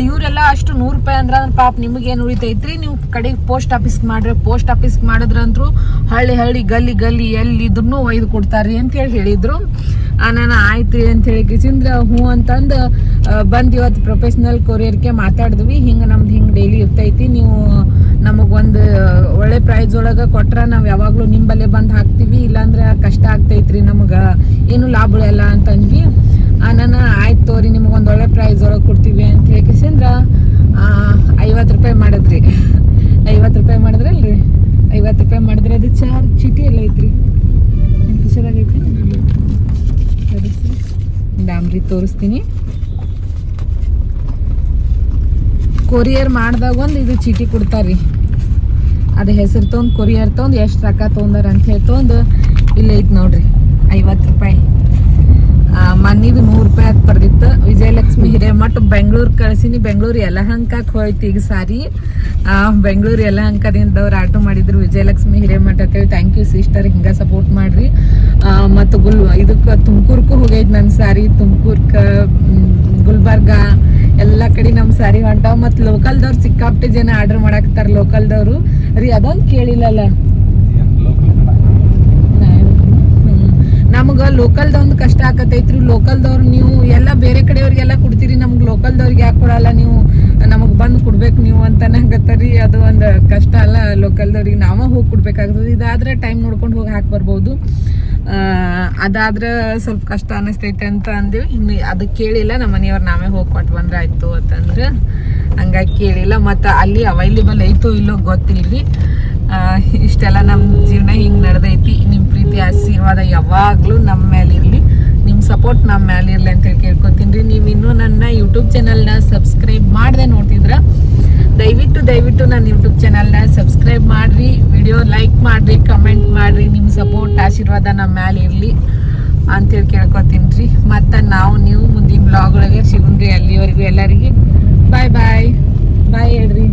Speaker 3: ಇವರೆಲ್ಲ ಅಷ್ಟು ನೂರು ರೂಪಾಯಿ ಅಂದ್ರೆ ಪಾಪ ನಿಮಗೇನು ಉಳಿತೈತ್ರಿ. ನೀವು ಕಡೆಗೆ ಪೋಸ್ಟ್ ಆಫೀಸ್ಗೆ ಮಾಡ್ರಿ. ಪೋಸ್ಟ್ ಆಫೀಸ್ಗೆ ಮಾಡಿದ್ರಂದ್ರು ಹಳ್ಳಿ ಹಳ್ಳಿ ಗಲ್ಲಿ ಗಲ್ಲಿ ಎಲ್ಲಿದ್ರು ಒಯ್ದು ಕೊಡ್ತಾರ್ರಿ ಅಂತೇಳಿ ಹೇಳಿದರು. ನಾನು ಆಯ್ತು ರೀ ಅಂತ ಹೇಳಿ ಕಿಸಿಂದ್ರ ಹ್ಞೂ ಅಂತಂದು ಬಂದು ಇವತ್ತು ಪ್ರೊಫೆಷ್ನಲ್ ಕೊರಿಯರ್ಗೆ ಮಾತಾಡಿದ್ವಿ. ಹಿಂಗೆ ನಮ್ದು ಹಿಂಗೆ ಡೈಲಿ ಇರ್ತೈತಿ. ನೀವು ನಮಗೆ ಒಂದು ಒಳ್ಳೆ ಪ್ರೈಸ್ ಒಳಗೆ ಕೊಟ್ರೆ ನಾವು ಯಾವಾಗಲೂ ನಿಂಬಲ್ಲೇ ಬಂದು ಹಾಕ್ತೀವಿ. ಇಲ್ಲಾಂದ್ರೆ ಕಷ್ಟ ಆಗ್ತೈತ್ರಿ ನಮಗೆ. ಏನು ಲಾಭ ಇಲ್ಲ ಅಂತಂದ್ವಿ ನಾನು ಆಯ್ತು ತೋರಿ ನಿಮ್ಗೆ ಒಂದು ಒಳ್ಳೆ ಪ್ರೈಸ್ ಒಳಗೆ ಕೊಡ್ತೀವಿ ಅಂತ ಹೇಳಿ ಕಿಸಿಂದ್ರ ಐವತ್ತು ರೂಪಾಯಿ ಮಾಡಿದ್ರಿ. ಐವತ್ತು ರೂಪಾಯಿ ಮಾಡಿದ್ರಲ್ರಿ? ಐವತ್ತು ರೂಪಾಯಿ ಮಾಡಿದ್ರೆ ಅದು ಚಾರ್ ಚೀಟಿ ಎಲ್ಲ ಐತ್ರಿ. ನಿಮ್ಮ ಡಾಮ್ರಿ ತೋರಿಸ್ತೀನಿ. ಕೊರಿಯರ್ ಮಾಡಿದಾಗ ಒಂದು ಇದು ಚೀಟಿ ಕೊಡ್ತಾರ್ರಿ. ಅದು ಹೆಸರು ತೊಗೊಂಡು ಕೊರಿಯರ್ ತೊಗೊಂಡು ಎಷ್ಟು ರೊಕ್ಕ ತೊಗೊಂಡಾರ ಅಂತ ಹೇಳಿ ತೊಗೊಂಡು ಇಲ್ಲಿ ಐತೆ ನೋಡ್ರಿ, ಐವತ್ತು ರೂಪಾಯಿ. ಮನ್ನಿದು ನೂರು ರೂಪಾಯಿ ಅದು ಬರ್ದಿತ್ತು. ವಿಜಯಲಕ್ಷ್ಮಿ ಹಿರೇಮಠ ಬೆಂಗಳೂರು ಕಳಿಸೀನಿ. ಬೆಂಗಳೂರು ಯಲಹಂಕಕ್ಕೆ ಹೋಯ್ತು ಈಗ ಸಾರಿ. ಬೆಂಗಳೂರು ಯಲಹಂಕದಿಂದವ್ರು ಆಟೋ ಮಾಡಿದ್ರು ವಿಜಯಲಕ್ಷ್ಮಿ ಹಿರೇಮಠ ಅಂತೇಳಿ ಥ್ಯಾಂಕ್ ಯು ಸಿಸ್ಟರ್ ಹಿಂಗೆ ಸಪೋರ್ಟ್ ಮಾಡಿರಿ. ಮತ್ತು ಗುಲ್, ಇದಕ್ಕೆ ತುಮಕೂರ್ಗೂ ಹೋಗೈತೆ ನನ್ನ ಸಾರಿ. ತುಮಕೂರ್ಕ ಗುಲ್ಬರ್ಗ, ಎಲ್ಲ ಕಡೆ ನಮ್ಮ ಸಾರಿ ಹೊಂಟಾವ. ಮತ್ತು ಲೋಕಲ್ದವ್ರು ಸಿಕ್ಕಾಪಟ್ಟೆ ಜನ ಆರ್ಡರ್ ಮಾಡಾಕ್ತಾರೆ ಲೋಕಲ್ದವರು ರೀ, ಅದೊಂದು ಕೇಳಿಲ್ಲಲ್ಲ ನಮ್ಗೆ ಲೋಕಲ್ದೊಂದು ಕಷ್ಟ ಆಕತೈತ್ರಿ. ಲೋಕಲ್ದವ್ರು ನೀವು ಎಲ್ಲ ಬೇರೆ ಕಡೆಯವ್ರಿಗೆಲ್ಲ ಕೊಡ್ತೀರಿ. ನಮ್ಗೆ ಲೋಕಲ್ದವ್ರಿಗೆ ಯಾಕೆ ಕೊಡಲ್ಲ ನೀವು? ನಮಗೆ ಬಂದು ಕೊಡ್ಬೇಕು ನೀವು ಅಂತ ನಂಗತ್ತರಿ ಅದು ಒಂದು ಕಷ್ಟ ಅಲ್ಲ ಲೋಕಲ್ದವ್ರಿಗೆ. ನಾವೇ ಹೋಗಿ ಕೊಡ್ಬೇಕಾಗ್ತದೆ. ಇದಾದ್ರೆ ಟೈಮ್ ನೋಡ್ಕೊಂಡು ಹೋಗಿ ಹಾಕಿ ಬರ್ಬೋದು. ಅದಾದ್ರೆ ಸ್ವಲ್ಪ ಕಷ್ಟ ಅನಿಸ್ತೈತೆ ಅಂತ ಅಂದೇವಿ. ಇನ್ನು ಅದು ಕೇಳಿಲ್ಲ. ನಮ್ಮ ಮನೆಯವ್ರು ನಾವೇ ಹೋಗಿ ಕೊಟ್ಟು ಬಂದ್ರೆ ಆಯ್ತು ಅಂತಂದ್ರೆ ಹಂಗಾಗಿ ಕೇಳಿಲ್ಲ. ಮತ್ತು ಅಲ್ಲಿ ಅವೈಲೇಬಲ್ ಐತೋ ಇಲ್ಲೋ ಗೊತ್ತಿಲ್ಲ ಆ, ಇಷ್ಟೆಲ್ಲ ನಮ್ಮ ಜೀವನ ಹಿಂಗೆ ನಡೆದೈತಿ. ನಿಮ್ಮ ಪ್ರೀತಿ, ಆಶೀರ್ವಾದ ಯಾವಾಗಲೂ ನಮ್ಮ ಮೇಲೆ ಇರಲಿ. ನಿಮ್ಮ ಸಪೋರ್ಟ್ ನಮ್ಮ ಮೇಲೆ ಇರಲಿ ಅಂತೇಳಿ ಕೇಳ್ಕೊತೀನಿ. ರೀ ನೀವು ಇನ್ನೂ ನನ್ನ ಯೂಟ್ಯೂಬ್ ಚಾನಲ್ನ ಸಬ್ಸ್ಕ್ರೈಬ್ ಮಾಡದೆ ನೋಡ್ತಿದ್ರೆ? ದಯವಿಟ್ಟು ದಯವಿಟ್ಟು ನನ್ನ ಯೂಟ್ಯೂಬ್ ಚಾನಲ್ನ ಸಬ್ಸ್ಕ್ರೈಬ್ ಮಾಡಿರಿ. ವಿಡಿಯೋ ಲೈಕ್ ಮಾಡಿರಿ ಕಮೆಂಟ್ ಮಾಡಿರಿ. ನಿಮ್ಮ ಸಪೋರ್ಟ್ ಆಶೀರ್ವಾದ ನಮ್ಮ ಮೇಲೆ ಇರಲಿ ಅಂತೇಳಿ ಕೇಳ್ಕೊತೀನಿ. ರೀ ಮತ್ತು ನಾವು ನೀವು ಮುಂದಿನ ಬ್ಲಾಗ್ ಒಳಗೆ ಸಿಗುಣ್ರಿ ಅಲ್ಲಿವರೆಗೂ ಎಲ್ಲರಿಗೆ ಬಾಯ್ ಬಾಯ್ ಬಾಯ್ ಹೇಳ್ರಿ.